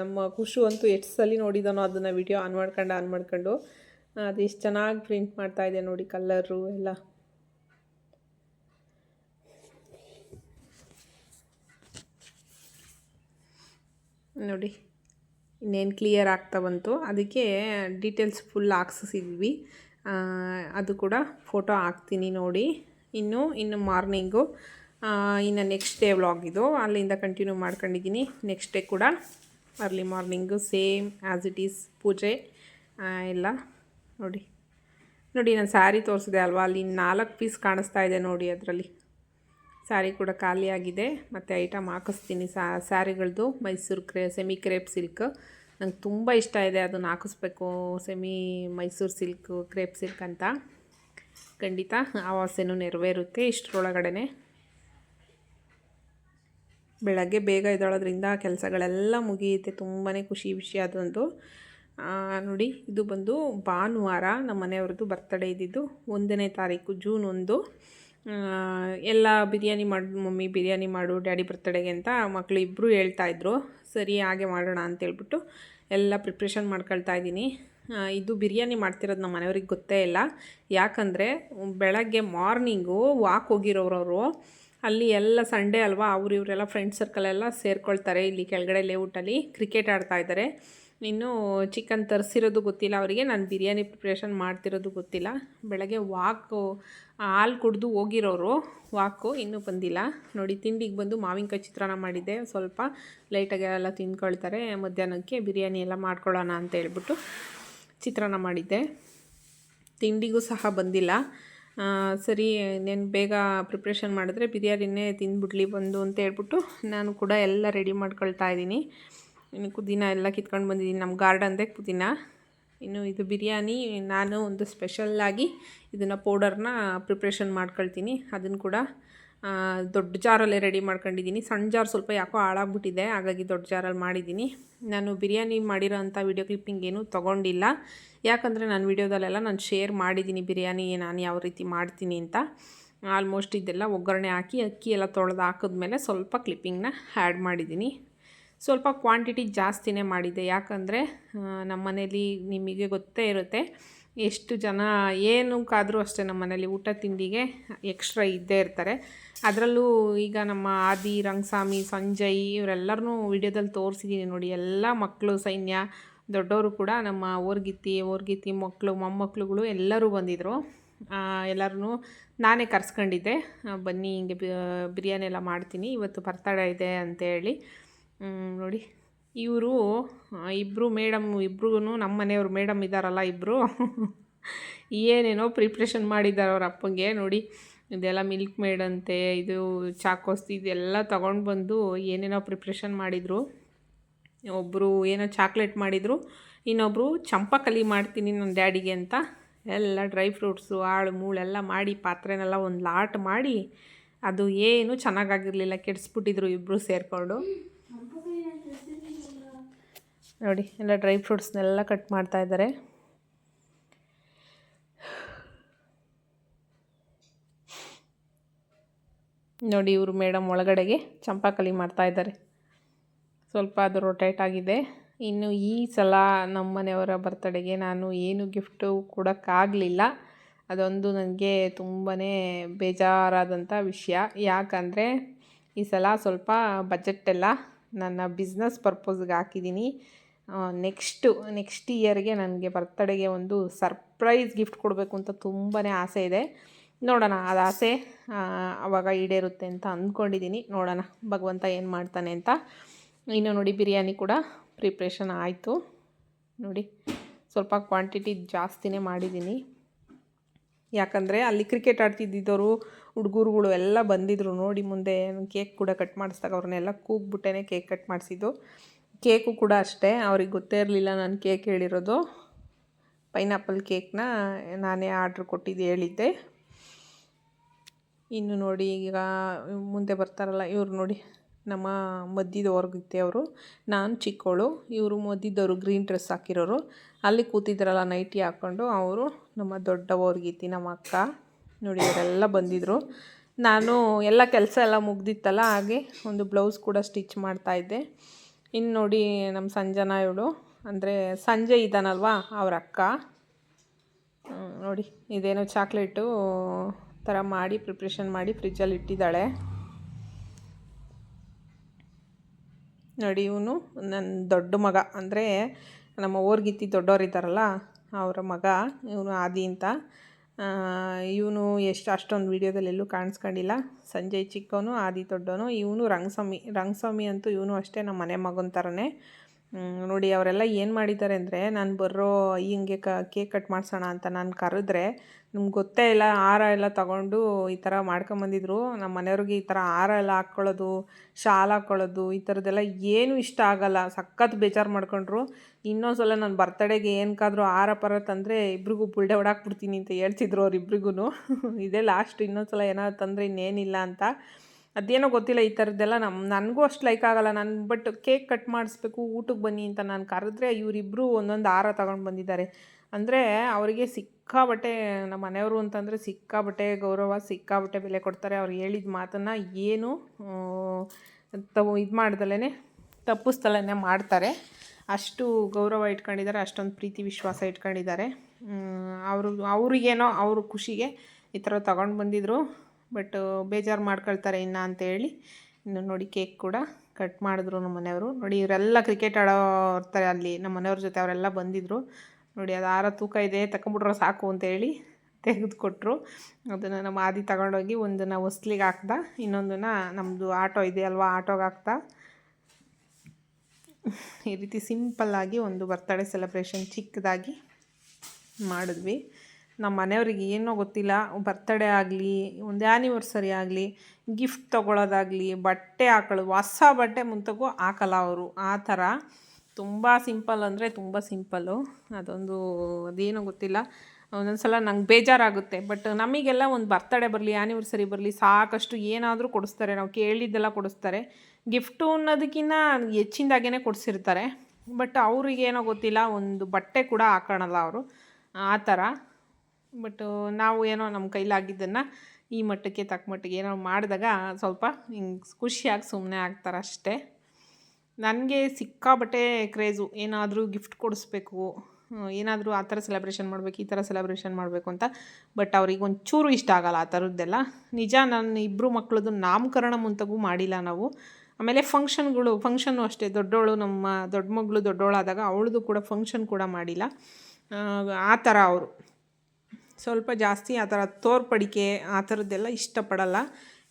ನಮ್ಮ ಖುಷು ಅಂತೂ ಎಷ್ಟು ಸಲ ನೋಡಿದಾನೋ ಅದನ್ನು ವಿಡಿಯೋ ಆನ್ ಮಾಡ್ಕೊಂಡು ಆನ್ ಮಾಡ್ಕೊಂಡು. ಅದು ಎಷ್ಟು ಚೆನ್ನಾಗಿ ಪ್ರಿಂಟ್ ಮಾಡ್ತಾ ಇದೆ ನೋಡಿ ಕಲ್ಲರು ಎಲ್ಲ. ನೋಡಿ, ಇನ್ನೇನು ಕ್ಲಿಯರ್ ಆಗ್ತಾ ಬಂತು. ಅದಕ್ಕೆ ಡೀಟೇಲ್ಸ್ ಫುಲ್ ಹಾಕ್ಸಿದ್ವಿ. ಅದು ಕೂಡ ಫೋಟೋ ಹಾಕ್ತೀನಿ ನೋಡಿ. ಇನ್ನು ಇನ್ನು ಮಾರ್ನಿಂಗು ಇನ್ನು ನೆಕ್ಸ್ಟ್ ಡೇ ವ್ಲಾಗ್ ಇದು. ಅಲ್ಲಿಂದ ಕಂಟಿನ್ಯೂ ಮಾಡ್ಕೊಂಡಿದ್ದೀನಿ ನೆಕ್ಸ್ಟ್ ಡೇ ಕೂಡ early morning same as it is ಪೂಜೆ ಆ, ಎಲ್ಲ ನೋಡಿ. ನೋಡಿ ನಾನು ಸ್ಯಾರಿ ತೋರಿಸಿದೆ ಅಲ್ವಾ? ಅಲ್ಲಿ ನಾಲ್ಕು ಪೀಸ್ ಕಾಣಿಸ್ತಾ ಇದೆ ನೋಡಿ ಅದರಲ್ಲಿ. ಸ್ಯಾರಿ ಕೂಡ ಖಾಲಿಯಾಗಿದೆ ಮತ್ತು ಐಟಮ್ ಹಾಕಿಸ್ತೀನಿ ಸ್ಯಾರಿಗಳದ್ದು ಮೈಸೂರು ಕ್ರೇ ಸೆಮಿ ಕ್ರೇಪ್ ಸಿಲ್ಕ್ ನಂಗೆ ತುಂಬ ಇಷ್ಟ ಇದೆ ಅದನ್ನು ಹಾಕಿಸ್ಬೇಕು. Semi Mysuru silk crepe silk ಅಂತ. ಖಂಡಿತ ಆವಾಸೆನೂ ನೆರವೇರುತ್ತೆ ಇಷ್ಟರೊಳಗಡೆ ಬೆಳಗ್ಗೆ ಬೇಗ ಎದ್ದೇಳೋದ್ರಿಂದ ಕೆಲಸಗಳೆಲ್ಲ ಮುಗಿಯುತ್ತೆ ತುಂಬಾ ಖುಷಿ ವಿಷಯ ಅದೊಂದು ನೋಡಿ, ಇದು ಬಂದು ಭಾನುವಾರ ನಮ್ಮ ಮನೆಯವ್ರದ್ದು ಬರ್ತಡೇ ಇದ್ದಿದ್ದು ಒಂದನೇ ತಾರೀಕು ಜೂನ್ ಒಂದು. ಎಲ್ಲ ಬಿರಿಯಾನಿ ಮಾಡು, ಮಮ್ಮಿ ಬಿರಿಯಾನಿ ಮಾಡು, ಡ್ಯಾಡಿ ಬರ್ತಡೆಗೆ ಅಂತ ಮಕ್ಕಳು ಇಬ್ಬರು ಹೇಳ್ತಾಯಿದ್ರು ಸರಿ, ಹಾಗೆ ಮಾಡೋಣ ಅಂತೇಳ್ಬಿಟ್ಟು ಎಲ್ಲ ಪ್ರಿಪ್ರೇಷನ್ ಮಾಡ್ಕೊಳ್ತಾ ಇದ್ದೀನಿ. ಇದು ಬಿರಿಯಾನಿ ಮಾಡ್ತಿರೋದು ನಮ್ಮ ಮನೆಯವ್ರಿಗೆ ಗೊತ್ತೇ ಇಲ್ಲ. ಯಾಕಂದರೆ ಬೆಳಗ್ಗೆ ಮಾರ್ನಿಂಗು ವಾಕ್ ಹೋಗಿರೋರವರು ಅಲ್ಲಿ ಎಲ್ಲ ಸಂಡೇ ಅಲ್ವಾ, ಅವ್ರು ಇವರೆಲ್ಲ ಫ್ರೆಂಡ್ ಸರ್ಕಲ್ ಎಲ್ಲ ಸೇರ್ಕೊಳ್ತಾರೆ ಇಲ್ಲಿ ಕೆಳಗಡೆ ಲೇಔಟಲ್ಲಿ ಕ್ರಿಕೆಟ್ ಆಡ್ತಾ ಇದ್ದಾರೆ ಇನ್ನು ಚಿಕನ್ ತರಿಸಿರೋದು ಗೊತ್ತಿಲ್ಲ ಅವರಿಗೆ, ನಾನು ಬಿರಿಯಾನಿ ಪ್ರಿಪ್ರೇಷನ್ ಮಾಡ್ತಿರೋದು ಗೊತ್ತಿಲ್ಲ. ಬೆಳಗ್ಗೆ ವಾಕು ಹಾಲು ಕುಡಿದು ಹೋಗಿರೋರು ವಾಕು ಇನ್ನೂ ಬಂದಿಲ್ಲ. ನೋಡಿ, ತಿಂಡಿಗೆ ಬಂದು ಮಾವಿನಕಾಯಿ ಚಿತ್ರಾನ್ನ ಮಾಡಿದ್ದೆ. ಸ್ವಲ್ಪ ಲೈಟಾಗಿ ಎಲ್ಲ ತಿಂದ್ಕೊಳ್ತಾರೆ. ಮಧ್ಯಾಹ್ನಕ್ಕೆ ಬಿರಿಯಾನಿ ಎಲ್ಲ ಮಾಡ್ಕೊಳ್ಳೋಣ ಅಂತ ಹೇಳ್ಬಿಟ್ಟು ಚಿತ್ರಾನ್ನ ಮಾಡಿದ್ದೆ. ತಿಂಡಿಗೂ ಸಹ ಬಂದಿಲ್ಲ. ಸರಿ, ನೆನ್ ಬೇಗ ಪ್ರಿಪ್ರೇಷನ್ ಮಾಡಿದ್ರೆ ಬಿರಿಯಾನಿನೇ ತಿಂದುಬಿಡ್ಲಿ ಬಂದು ಅಂತ ಹೇಳ್ಬಿಟ್ಟು ನಾನು ಕೂಡ ಎಲ್ಲ ರೆಡಿ ಮಾಡ್ಕೊಳ್ತಾ ಇದ್ದೀನಿ. ಇನ್ನು ಪುದೀನ ಎಲ್ಲ ಕಿತ್ಕೊಂಡು ಬಂದಿದ್ದೀನಿ ನಮ್ಮ ಗಾರ್ಡನ್ದೇ ಪುದೀನ. ಇನ್ನು ಇದು ಬಿರಿಯಾನಿ, ನಾನು ಒಂದು ಸ್ಪೆಷಲ್ಲಾಗಿ ಇದನ್ನು ಪೌಡರ್ನ ಪ್ರಿಪ್ರೇಷನ್ ಮಾಡ್ಕೊಳ್ತೀನಿ ಅದನ್ನು ಕೂಡ. ದೊಡ್ಡ ಜಾರಲ್ಲೇ ರೆಡಿ ಮಾಡ್ಕೊಂಡಿದ್ದೀನಿ. ಸಣ್ಣ ಜಾರ್ ಸ್ವಲ್ಪ ಯಾಕೋ ಹಾಳಾಗ್ಬಿಟ್ಟಿದೆ, ಹಾಗಾಗಿ ದೊಡ್ಡ ಜಾರಲ್ಲಿ ಮಾಡಿದ್ದೀನಿ. ನಾನು ಬಿರಿಯಾನಿ ಮಾಡಿರೋ ಅಂಥ ವೀಡಿಯೋ ಕ್ಲಿಪ್ಪಿಂಗ್ ಏನೂ ತೊಗೊಂಡಿಲ್ಲ. ಯಾಕಂದರೆ ನಾನು ವೀಡಿಯೋದಲ್ಲೆಲ್ಲ ನಾನು ಶೇರ್ ಮಾಡಿದ್ದೀನಿ ಬಿರಿಯಾನಿ, ನಾನು ಯಾವ ರೀತಿ ಮಾಡ್ತೀನಿ ಅಂತ. ಆಲ್ಮೋಸ್ಟ್ ಇದೆಲ್ಲ ಒಗ್ಗರಣೆ ಹಾಕಿ, ಅಕ್ಕಿ ಎಲ್ಲ ತೊಳೆದು ಹಾಕಿದ್ಮೇಲೆ ಸ್ವಲ್ಪ ಕ್ಲಿಪ್ಪಿಂಗ್ನ ಆ್ಯಡ್ ಮಾಡಿದ್ದೀನಿ. ಸ್ವಲ್ಪ ಕ್ವಾಂಟಿಟಿ ಜಾಸ್ತಿನೇ ಮಾಡಿದ್ದೆ. ಯಾಕಂದರೆ ನಮ್ಮ ಮನೇಲಿ ನಿಮಗೆ ಗೊತ್ತೇ ಇರುತ್ತೆ ಎಷ್ಟು ಜನ, ಏನಕ್ಕಾದರೂ ಅಷ್ಟೇ ನಮ್ಮ ಮನೇಲಿ ಊಟ ತಿಂಡಿಗೆ ಎಕ್ಸ್ಟ್ರಾ ಇದ್ದೇ ಇರ್ತಾರೆ. ಅದರಲ್ಲೂ ಈಗ ನಮ್ಮ ಆದಿ ರಂಗಸ್ವಾಮಿ ಸಂಜಯ್ ಇವರೆಲ್ಲರನ್ನೂ ವಿಡಿಯೋದಲ್ಲಿ ತೋರಿಸಿದ್ದೀನಿ ನೋಡಿ. ಎಲ್ಲ ಮಕ್ಕಳು ಸೈನ್ಯ, ದೊಡ್ಡವರು ಕೂಡ ನಮ್ಮ ಓರ್ಗಿತ್ತಿ ಓರ್ಗಿತ್ತಿ ಮಕ್ಕಳು ಮೊಮ್ಮಕ್ಕಳುಗಳು ಎಲ್ಲರೂ ಬಂದಿದ್ದರು ಎಲ್ಲರೂ ನಾನೇ ಕರ್ಸ್ಕೊಂಡಿದ್ದೆ. ಬನ್ನಿ, ಹಿಂಗೆ ಬಿರಿಯಾನಿ ಎಲ್ಲ ಮಾಡ್ತೀನಿ. ಇವತ್ತು ಬರ್ತಡೆ ಇದೆ ಅಂತೇಳಿ. ನೋಡಿ. ಇವರು ಇಬ್ಬರು ಮೇಡಮ್ ಇಬ್ರಿಗೂ ನಮ್ಮ ಮನೆಯವ್ರು ಮೇಡಮ್ ಇದ್ದಾರಲ್ಲ ಇಬ್ಬರು ಏನೇನೋ ಪ್ರಿಪ್ರೇಷನ್ ಮಾಡಿದ್ದಾರೆ ಅವ್ರ ಅಪ್ಪಂಗೆ ನೋಡಿ. ಇದೆಲ್ಲ ಮಿಲ್ಕ್ ಮೇಡ್ ಅಂತೆ, ಇದು ಚಾಕೋಸ್ ಇದೆಲ್ಲ ತೊಗೊಂಡು ಬಂದು ಏನೇನೋ ಪ್ರಿಪ್ರೇಷನ್ ಮಾಡಿದರು. ಒಬ್ಬರು ಏನೋ ಚಾಕ್ಲೇಟ್ ಮಾಡಿದರು ಇನ್ನೊಬ್ಬರು ಚಂಪಕಲಿ ಮಾಡ್ತೀನಿ ನನ್ನ ಡ್ಯಾಡಿಗೆ ಅಂತ. ಎಲ್ಲ ಡ್ರೈ ಫ್ರೂಟ್ಸು ಆಳು ಮೂಳೆಲ್ಲ ಮಾಡಿ ಪಾತ್ರೆನೆಲ್ಲ ಒಂದು ಲಾಟ್ ಮಾಡಿ, ಅದು ಏನು ಚೆನ್ನಾಗಾಗಿರಲಿಲ್ಲ ಕೆಡಿಸ್ಬಿಟ್ಟಿದ್ರು ಇಬ್ಬರು ಸೇರಿಕೊಂಡು. ನೋಡಿ, ಎಲ್ಲ ಡ್ರೈ ಫ್ರೂಟ್ಸ್ನೆಲ್ಲ ಕಟ್ ಮಾಡ್ತಾ ಇದ್ದಾರೆ. ನೋಡಿ, ಇವರು ಮೇಡಮ್ ಒಳಗಡೆಗೆ ಚಂಪಾಕಲಿ ಮಾಡ್ತಾ ಇದ್ದಾರೆ. ಸ್ವಲ್ಪ ಅದು ರೊಟೇಟ್ ಆಗಿದೆ. ಇನ್ನು ಈ ಸಲ ನಮ್ಮ ಮನೆಯವರ ಬರ್ತಡೆಗೆ ನಾನು ಏನು ಗಿಫ್ಟು ಕೊಡೋಕ್ಕಾಗಲಿಲ್ಲ ಅದೊಂದು ನನಗೆ ತುಂಬಾ ಬೇಜಾರಾದಂಥ ವಿಷಯ. ಯಾಕಂದರೆ, ಈ ಸಲ ಸ್ವಲ್ಪ ಬಜೆಟ್ ಎಲ್ಲ ನನ್ನ ಬಿಸ್ನೆಸ್ ಪರ್ಪಸ್ಗೆ ಹಾಕಿದ್ದೀನಿ. ನೆಕ್ಸ್ಟು ನೆಕ್ಸ್ಟ್ ಇಯರ್ಗೆ ನನಗೆ ಬರ್ತಡೆಗೆ ಒಂದು ಸರ್ಪ್ರೈಸ್ ಗಿಫ್ಟ್ ಕೊಡಬೇಕು ಅಂತ ತುಂಬಾ ಆಸೆ ಇದೆ. ನೋಡೋಣ, ಅದು ಆಸೆ ಆವಾಗ ಈಡೇರುತ್ತೆ ಅಂತ ಅಂದ್ಕೊಂಡಿದ್ದೀನಿ ನೋಡೋಣ, ಭಗವಂತ ಏನು ಮಾಡ್ತಾನೆ ಅಂತ. ಇನ್ನು ನೋಡಿ, ಬಿರಿಯಾನಿ ಕೂಡ ಪ್ರಿಪ್ರೇಷನ್ ಆಯಿತು. ನೋಡಿ, ಸ್ವಲ್ಪ ಕ್ವಾಂಟಿಟಿ ಜಾಸ್ತಿನೇ ಮಾಡಿದ್ದೀನಿ ಯಾಕಂದರೆ ಅಲ್ಲಿ ಕ್ರಿಕೆಟ್ ಆಡ್ತಿದ್ದಿದ್ದವರು, ಹುಡುಗರುಗಳು ಎಲ್ಲ ಬಂದಿದ್ದರು ನೋಡಿ, ಮುಂದೆ ಕೇಕ್ ಕೂಡ ಕಟ್ ಮಾಡಿಸ್ದಾಗ ಅವ್ರನ್ನೆಲ್ಲ ಕೂಗ್ಬಿಟ್ಟೇ ಕೇಕ್ ಕಟ್ ಮಾಡಿಸಿದ್ದು. ಕೇಕು ಕೂಡ ಅಷ್ಟೇ. ಅವ್ರಿಗೆ ಗೊತ್ತೇ ಇರಲಿಲ್ಲ ನಾನು ಕೇಕ್ ಹೇಳಿರೋದು. ಪೈನಾಪಲ್ ಕೇಕ್ನ ನಾನೇ ಆರ್ಡ್ರ್ ಕೊಟ್ಟಿದ್ದು ಹೇಳಿದ್ದೆ. ಇನ್ನು ನೋಡಿ ಈಗ ಮುಂದೆ ಬರ್ತಾರಲ್ಲ, ಇವ್ರು ನೋಡಿ. ನಮ್ಮ ಮಧ್ಯದವ್ರಿಗಿತ್ತೆ ಅವರು. ನಾನು ಚಿಕ್ಕವಳು ಇವರು ಮದ್ದಿದ್ದವರು ಗ್ರೀನ್ ಡ್ರೆಸ್ ಹಾಕಿರೋರು. ಅಲ್ಲಿ ಕೂತಿದ್ರಲ್ಲ ನೈಟಿ ಹಾಕ್ಕೊಂಡು ಅವರು ನಮ್ಮ ದೊಡ್ಡವ್ರಿಗಿತ್ತಿ ನಮ್ಮ ಅಕ್ಕ. ನೋಡಿ ಇವರೆಲ್ಲ ಬಂದಿದ್ದರು ನಾನು ಎಲ್ಲ ಕೆಲಸ ಎಲ್ಲ ಮುಗ್ದಿತ್ತಲ್ಲ, ಹಾಗೆ ಒಂದು ಬ್ಲೌಸ್ ಕೂಡ ಸ್ಟಿಚ್ ಮಾಡ್ತಾಯಿದ್ದೆ ಇನ್ನು ನೋಡಿ ನಮ್ಮ ಸಂಜನಾ ಇವಳು. ಅಂದರೆ ಸಂಜೆ ಇದ್ದಾನಲ್ವಾ ಅವ್ರ ಅಕ್ಕ. ನೋಡಿ, ಇದೇನೋ ಚಾಕ್ಲೇಟು ಥರ ಮಾಡಿ ಪ್ರಿಪ್ರೇಷನ್ ಮಾಡಿ ಫ್ರಿಜ್ಜಲ್ಲಿ ಇಟ್ಟಿದ್ದಾಳೆ. ನೋಡಿ, ಇವನು ನನ್ನ ದೊಡ್ಡ ಮಗ. ಅಂದರೆ ನಮ್ಮ ಓರ್ಗಿತ್ತಿ ದೊಡ್ಡವರಿದ್ದಾರಲ್ಲ, ಅವರ ಮಗ, ಇವನು ಆದಿ ಅಂತ. ಇವನು ಎಷ್ಟು ಅಷ್ಟೊಂದು ವೀಡಿಯೋದಲ್ಲಿ ಎಲ್ಲೂ ಕಾಣಿಸ್ಕೊಂಡಿಲ್ಲ. ಸಂಜಯ್ ಚಿಕ್ಕವನು, ಆದಿ ದೊಡ್ಡವನು, ಇವನು ರಂಗಸ್ವಾಮಿ ರಂಗಸ್ವಾಮಿ ಅಂತೂ ಇವನು ಅಷ್ಟೇ ನಮ್ಮ ಮನೆ ಮಗನ ಥರನೇ ನೋಡಿ ಅವರೆಲ್ಲ ಏನು ಮಾಡಿದ್ದಾರೆ ಅಂದರೆ ನಾನು ಬರೋ ಹಿಂಗೆ ಕ ಕೇಕ್ ಕಟ್ ಮಾಡಿಸೋಣ ಅಂತ ನಾನು ಕರೆದ್ರೆ ನಿಮ್ಗೆ ಗೊತ್ತೇ ಇಲ್ಲ, ಹಾರ ಎಲ್ಲ ತಗೊಂಡು ಈ ಥರ ಮಾಡ್ಕೊಂಬಂದಿದ್ರು. ನಮ್ಮ ಮನೆಯವ್ರಿಗೆ ಈ ಥರ ಹಾರ ಎಲ್ಲ ಹಾಕ್ಕೊಳ್ಳೋದು ಶಾಲ್ ಹಾಕ್ಕೊಳ್ಳೋದು ಈ ಥರದ್ದೆಲ್ಲ ಏನೂ ಇಷ್ಟ ಆಗಲ್ಲ. ಸಖತ್ ಬೇಜಾರು ಮಾಡ್ಕೊಂಡ್ರು. ಇನ್ನೊಂದು ಸಲ ನನ್ನ ಬರ್ತಡೇಗೆ ಏನಕ್ಕಾದ್ರೂ ಹಾರ ಪರ ತಂದರೆ ಇಬ್ರಿಗೂ ಬುಲ್ಡೆ ಹೊಡಾಕ್ಬಿಡ್ತೀನಿ ಅಂತ ಹೇಳ್ತಿದ್ರು ಅವ್ರಿಬ್ರಿಗೂ ಇದೇ ಲಾಸ್ಟ್ ಇನ್ನೊಂದು ಸಲ ಏನಾದ್ರು ತಂದರೆ ಇನ್ನೇನಿಲ್ಲ ಅಂತ. ಅದೇನೋ ಗೊತ್ತಿಲ್ಲ ಈ ಥರದ್ದೆಲ್ಲ ನಮ್ಮ ನನಗೂ ಅಷ್ಟು ಲೈಕ್ ಆಗಲ್ಲ. ನಾನು ಬಟ್ ಕೇಕ್ ಕಟ್ ಮಾಡಿಸ್ಬೇಕು ಊಟಕ್ಕೆ ಬನ್ನಿ ಅಂತ ನಾನು ಕರೆದ್ರೆ ಇವರಿಬ್ಬರು ಒಂದೊಂದು ಹಾರ ತಗೊಂಡು ಬಂದಿದ್ದಾರೆ. ಅಂದರೆ ಅವರಿಗೆ ಸಿಕ್ಕಾಬಟ್ಟೆ ನಮ್ಮ ಮನೆಯವರು ಅಂತಂದರೆ ಸಿಕ್ಕಾಬಟ್ಟೆ ಗೌರವ ಸಿಕ್ಕಾಬಟ್ಟೆ ಬೆಲೆ ಕೊಡ್ತಾರೆ. ಅವ್ರು ಹೇಳಿದ ಮಾತನ್ನು ಏನು ತಗೋ ಇದು ಮಾಡ್ದಲೇ ತಪ್ಪಿಸ್ದಲೇ ಮಾಡ್ತಾರೆ. ಅಷ್ಟು ಗೌರವ ಇಟ್ಕೊಂಡಿದ್ದಾರೆ, ಅಷ್ಟೊಂದು ಪ್ರೀತಿ ವಿಶ್ವಾಸ ಇಟ್ಕೊಂಡಿದ್ದಾರೆ. ಅವರು, ಅವ್ರಿಗೇನೋ ಅವ್ರ ಖುಷಿಗೆ ಈ ಥರ ತಗೊಂಡು ಬಂದಿದ್ರು. ಬಟ್ ಬೇಜಾರು ಮಾಡ್ಕೊಳ್ತಾರೆ ಇನ್ನು ಅಂತೇಳಿ ಇನ್ನು ನೋಡಿ ಕೇಕ್ ಕೂಡ ಕಟ್ ಮಾಡಿದ್ರು ನಮ್ಮ ಮನೆಯವರು. ನೋಡಿ ಇವರೆಲ್ಲ ಕ್ರಿಕೆಟ್ ಆಡೋ ಇರ್ತಾರೆ ಅಲ್ಲಿ ನಮ್ಮ ಮನೆಯವ್ರ ಜೊತೆ ಅವರೆಲ್ಲ ಬಂದಿದ್ದರು ನೋಡಿ ಅದು ಆರ ತೂಕ ಇದೆ ತಗೊಂಬಿಟ್ರೆ ಸಾಕು ಅಂತೇಳಿ ತೆಗೆದುಕೊಟ್ರು. ಅದನ್ನು ನಮ್ಮ ಆದಿ ತಗೊಂಡೋಗಿ ಒಂದನ್ನು ಹೊಸ್ಲಿಗೆ ಹಾಕ್ದ, ಇನ್ನೊಂದನ್ನು ನಮ್ಮದು ಆಟೋ ಇದೆ ಅಲ್ವಾ, ಆಟೋಗೆ ಹಾಕ್ದ. ಈ ರೀತಿ ಸಿಂಪಲ್ಲಾಗಿ ಒಂದು ಬರ್ತಡೇ ಸೆಲೆಬ್ರೇಷನ್ ಚಿಕ್ಕದಾಗಿ ಮಾಡಿದ್ವಿ. ನಮ್ಮ ಮನೆಯವ್ರಿಗೆ ಏನೋ ಗೊತ್ತಿಲ್ಲ ಬರ್ತಡೇ ಆಗಲಿ, ಒಂದು ಆ್ಯನಿವರ್ಸರಿ ಆಗಲಿ ಗಿಫ್ಟ್ ತೊಗೊಳೋದಾಗಲಿ, ಬಟ್ಟೆ ಹಾಕೊಳ್ಳೋದು ಹೊಸ ಬಟ್ಟೆ ಮುಂತಕ್ಕೂ ಹಾಕಲ್ಲ ಅವರು. ಆ ಥರ ತುಂಬ ಸಿಂಪಲ್ ಅಂದರೆ ತುಂಬ ಸಿಂಪಲ್ಲು ಅದೊಂದು, ಅದೇನೋ ಗೊತ್ತಿಲ್ಲ. ಒಂದೊಂದು ಸಲ ನಂಗೆ ಬೇಜಾರಾಗುತ್ತೆ. ಬಟ್ ನಮಗೆಲ್ಲ ಒಂದು ಬರ್ತಡೇ ಬರಲಿ ಆ್ಯನಿವರ್ಸರಿ ಬರಲಿ ಸಾಕಷ್ಟು ಏನಾದರೂ ಕೊಡಿಸ್ತಾರೆ. ನಾವು ಕೇಳಿದ್ದೆಲ್ಲ ಕೊಡಿಸ್ತಾರೆ. ಗಿಫ್ಟು ಅನ್ನೋದಕ್ಕಿಂತ ಹೆಚ್ಚಿನದಾಗೇ ಕೊಡಿಸಿರ್ತಾರೆ. ಬಟ್ ಅವ್ರಿಗೇನೋ ಗೊತ್ತಿಲ್ಲ, ಒಂದು ಬಟ್ಟೆ ಕೂಡ ಹಾಕೋಣಲ್ಲ ಅವರು. ಆ ಥರ. ಬಟ್ ನಾವು ಏನೋ ನಮ್ಮ ಕೈಲಾಗಿದ್ದನ್ನು ಈ ಮಟ್ಟಕ್ಕೆ ತಕ್ಕ ಮಟ್ಟಿಗೆ ಏನೋ ಮಾಡಿದಾಗ ಸ್ವಲ್ಪ ಹಿಂಗೆ ಖುಷಿಯಾಗಿ ಸುಮ್ಮನೆ ಆಗ್ತಾರೆ ಅಷ್ಟೇ. ನನಗೆ ಸಿಕ್ಕಾಬಟ್ಟೆ ಕ್ರೇಜು. ಏನಾದರೂ ಗಿಫ್ಟ್ ಕೊಡಿಸ್ಬೇಕು. ಏನಾದರೂ ಆ ಥರ ಸೆಲೆಬ್ರೇಷನ್ ಮಾಡಬೇಕು, ಈ ಥರ ಸೆಲೆಬ್ರೇಷನ್ ಮಾಡಬೇಕು ಅಂತ. ಬಟ್ ಅವ್ರಿಗೆ ಒಂಚೂರು ಇಷ್ಟ ಆಗಲ್ಲ ಆ ಥರದ್ದೆಲ್ಲ. ನಿಜ ನನ್ನ ಇಬ್ಬರು ಮಕ್ಕಳದ್ದು ನಾಮಕರಣ ಮುಂತಗೂ ಮಾಡಿಲ್ಲ ನಾವು. ಆಮೇಲೆ ಫಂಕ್ಷನ್ಗಳು, ಫಂಕ್ಷನ್ನು ಅಷ್ಟೇ. ದೊಡ್ಡವಳು ನಮ್ಮ ದೊಡ್ಡ ಮಗಳು ದೊಡ್ಡವಳಾದಾಗ ಅವಳದು ಕೂಡ ಫಂಕ್ಷನ್ ಕೂಡ ಮಾಡಿಲ್ಲ. ಆ ಥರ ಅವರು. ಸ್ವಲ್ಪ ಜಾಸ್ತಿ ಆ ಥರ ತೋರ್ಪಡಿಕೆ ಆ ಥರದ್ದೆಲ್ಲ ಇಷ್ಟಪಡಲ್ಲ.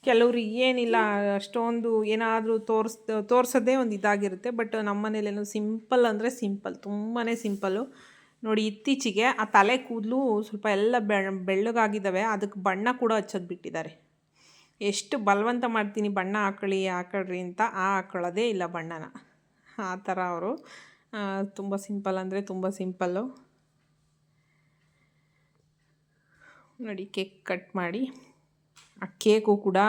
ಕೆಲವರು ಏನಿಲ್ಲ, ಅಷ್ಟೊಂದು ಏನಾದರೂ ತೋರಿಸ್, ತೋರಿಸೋದೇ ಒಂದು ಇದಾಗಿರುತ್ತೆ. ಬಟ್ ನಮ್ಮ ಮನೇಲೇನು ಸಿಂಪಲ್ ಅಂದರೆ ಸಿಂಪಲ್ ತುಂಬಾ ಸಿಂಪಲ್ಲು. ನೋಡಿ, ಇತ್ತೀಚೆಗೆ ಆ ತಲೆ ಕೂದಲು ಸ್ವಲ್ಪ ಎಲ್ಲ ಬೆಳ್ಳಗಾಗಿದ್ದಾವೆ. ಅದಕ್ಕೆ ಬಣ್ಣ ಕೂಡ ಹಚ್ಚೋದು ಬಿಟ್ಟಿದ್ದಾರೆ. ಎಷ್ಟು ಬಲವಂತ ಮಾಡ್ತೀನಿ, ಬಣ್ಣ ಹಾಕೊಳ್ಳಿ, ಹಾಕೊಳ್ಳ್ರಿ ಅಂತ ಆ ಹಾಕೊಳ್ಳೋದೇ ಇಲ್ಲ ಬಣ್ಣನ. ಆ ಥರ ಅವರು. ತುಂಬ ಸಿಂಪಲ್ ಅಂದರೆ ತುಂಬ ಸಿಂಪಲ್ಲು. ನೋಡಿ ಕೇಕ್ ಕಟ್ ಮಾಡಿ. ಆ ಕೇಕು ಕೂಡ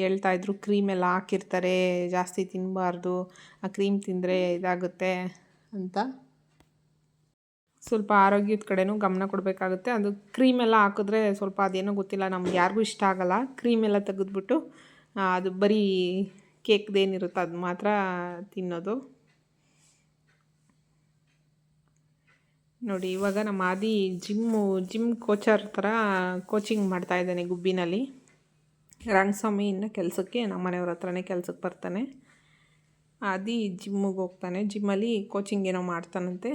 ಹೇಳ್ತಾ ಇದ್ದರು ಕ್ರೀಮೆಲ್ಲ ಹಾಕಿರ್ತಾರೆ, ಜಾಸ್ತಿ ತಿನ್ನಬಾರ್ದು ಆ ಕ್ರೀಮ್ ತಿಂದರೆ ಇದಾಗುತ್ತೆ ಅಂತ. ಸ್ವಲ್ಪ ಆರೋಗ್ಯದ ಕಡೆನೂ ಗಮನ ಕೊಡಬೇಕಾಗುತ್ತೆ. ಅದು ಕ್ರೀಮೆಲ್ಲ ಹಾಕಿದ್ರೆ ಸ್ವಲ್ಪ ಅದೇನೋ ಗೊತ್ತಿಲ್ಲ, ನಮ್ಗೆ ಯಾರಿಗೂ ಇಷ್ಟ ಆಗಲ್ಲ. ಕ್ರೀಮೆಲ್ಲ ತೆಗೆದ್ಬಿಟ್ಟು ಅದು ಬರೀ ಕೇಕ್ದೇನಿರುತ್ತೆ, ಅದು ಮಾತ್ರ ತಿನ್ನೋದು. ನೋಡಿ, ಇವಾಗ ನಮ್ಮ ಆದಿ ಜಿಮ್ಮು ಜಿಮ್ ಕೋಚರ್ ಥರ ಕೋಚಿಂಗ್ ಮಾಡ್ತಾ ಇದ್ದಾನೆ ಗುಬ್ಬಿನಲ್ಲಿ. ರಂಗಸ್ವಾಮಿ ಇನ್ನು ಕೆಲಸಕ್ಕೆ, ನಮ್ಮ ಮನೆಯವ್ರ ಹತ್ರನೇ ಕೆಲಸಕ್ಕೆ ಬರ್ತಾನೆ. ಆದಿ ಜಿಮ್ಮಿಗೆ ಹೋಗ್ತಾನೆ. ಜಿಮ್ಮಲ್ಲಿ ಕೋಚಿಂಗ್ ಏನೋ ಮಾಡ್ತಾನಂತೆ.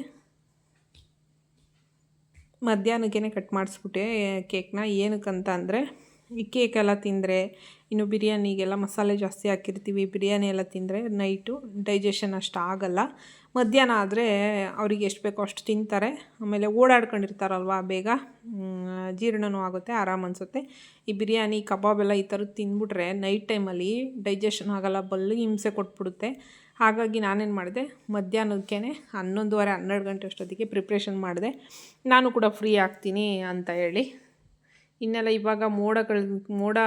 ಮಧ್ಯಾಹ್ನಕ್ಕೇ ಕಟ್ ಮಾಡಿಸ್ಬಿಟ್ಟೆ ಕೇಕ್ನ ಏನಕ್ಕಂತ ಅಂದರೆ, ಈ ಕೇಕೆಲ್ಲ ತಿಂದರೆ, ಇನ್ನು ಬಿರಿಯಾನಿಗೆಲ್ಲ ಮಸಾಲೆ ಜಾಸ್ತಿ ಹಾಕಿರ್ತೀವಿ. ಬಿರಿಯಾನಿ ಎಲ್ಲ ತಿಂದರೆ ನೈಟು ಡೈಜೆಷನ್ ಅಷ್ಟು ಆಗಲ್ಲ. ಮಧ್ಯಾಹ್ನ ಆದರೆ ಅವರಿಗೆ ಎಷ್ಟು ಬೇಕೋ ಅಷ್ಟು ತಿಂತಾರೆ. ಆಮೇಲೆ ಓಡಾಡ್ಕೊಂಡಿರ್ತಾರಲ್ವ ಬೇಗ. ಜೀರ್ಣನೂ ಆಗುತ್ತೆ, ಆರಾಮ ಅನಿಸುತ್ತೆ. ಈ ಬಿರಿಯಾನಿ, ಕಬಾಬ್ ಎಲ್ಲ ಈ ಥರದ್ದು ತಿಂದ್ಬಿಟ್ರೆ ನೈಟ್ ಟೈಮಲ್ಲಿ ಡೈಜೆಷನ್ ಆಗೋಲ್ಲ, ಬಲ್ಲು ಹಿಂಸೆ ಕೊಟ್ಬಿಡುತ್ತೆ. ಹಾಗಾಗಿ ನಾನೇನು ಮಾಡಿದೆ ಮಧ್ಯಾಹ್ನಕ್ಕೆ ಹನ್ನೊಂದುವರೆ, ಹನ್ನೆರಡು ಗಂಟೆ ಅಷ್ಟೊತ್ತಿಗೆ ಪ್ರಿಪ್ರೇಷನ್ ಮಾಡಿದೆ. ನಾನು ಕೂಡ ಫ್ರೀ ಆಗ್ತೀನಿ ಅಂತ ಹೇಳಿ. ಇನ್ನೆಲ್ಲ ಇವಾಗ ಮೋಡಗಳು ಮೋಡ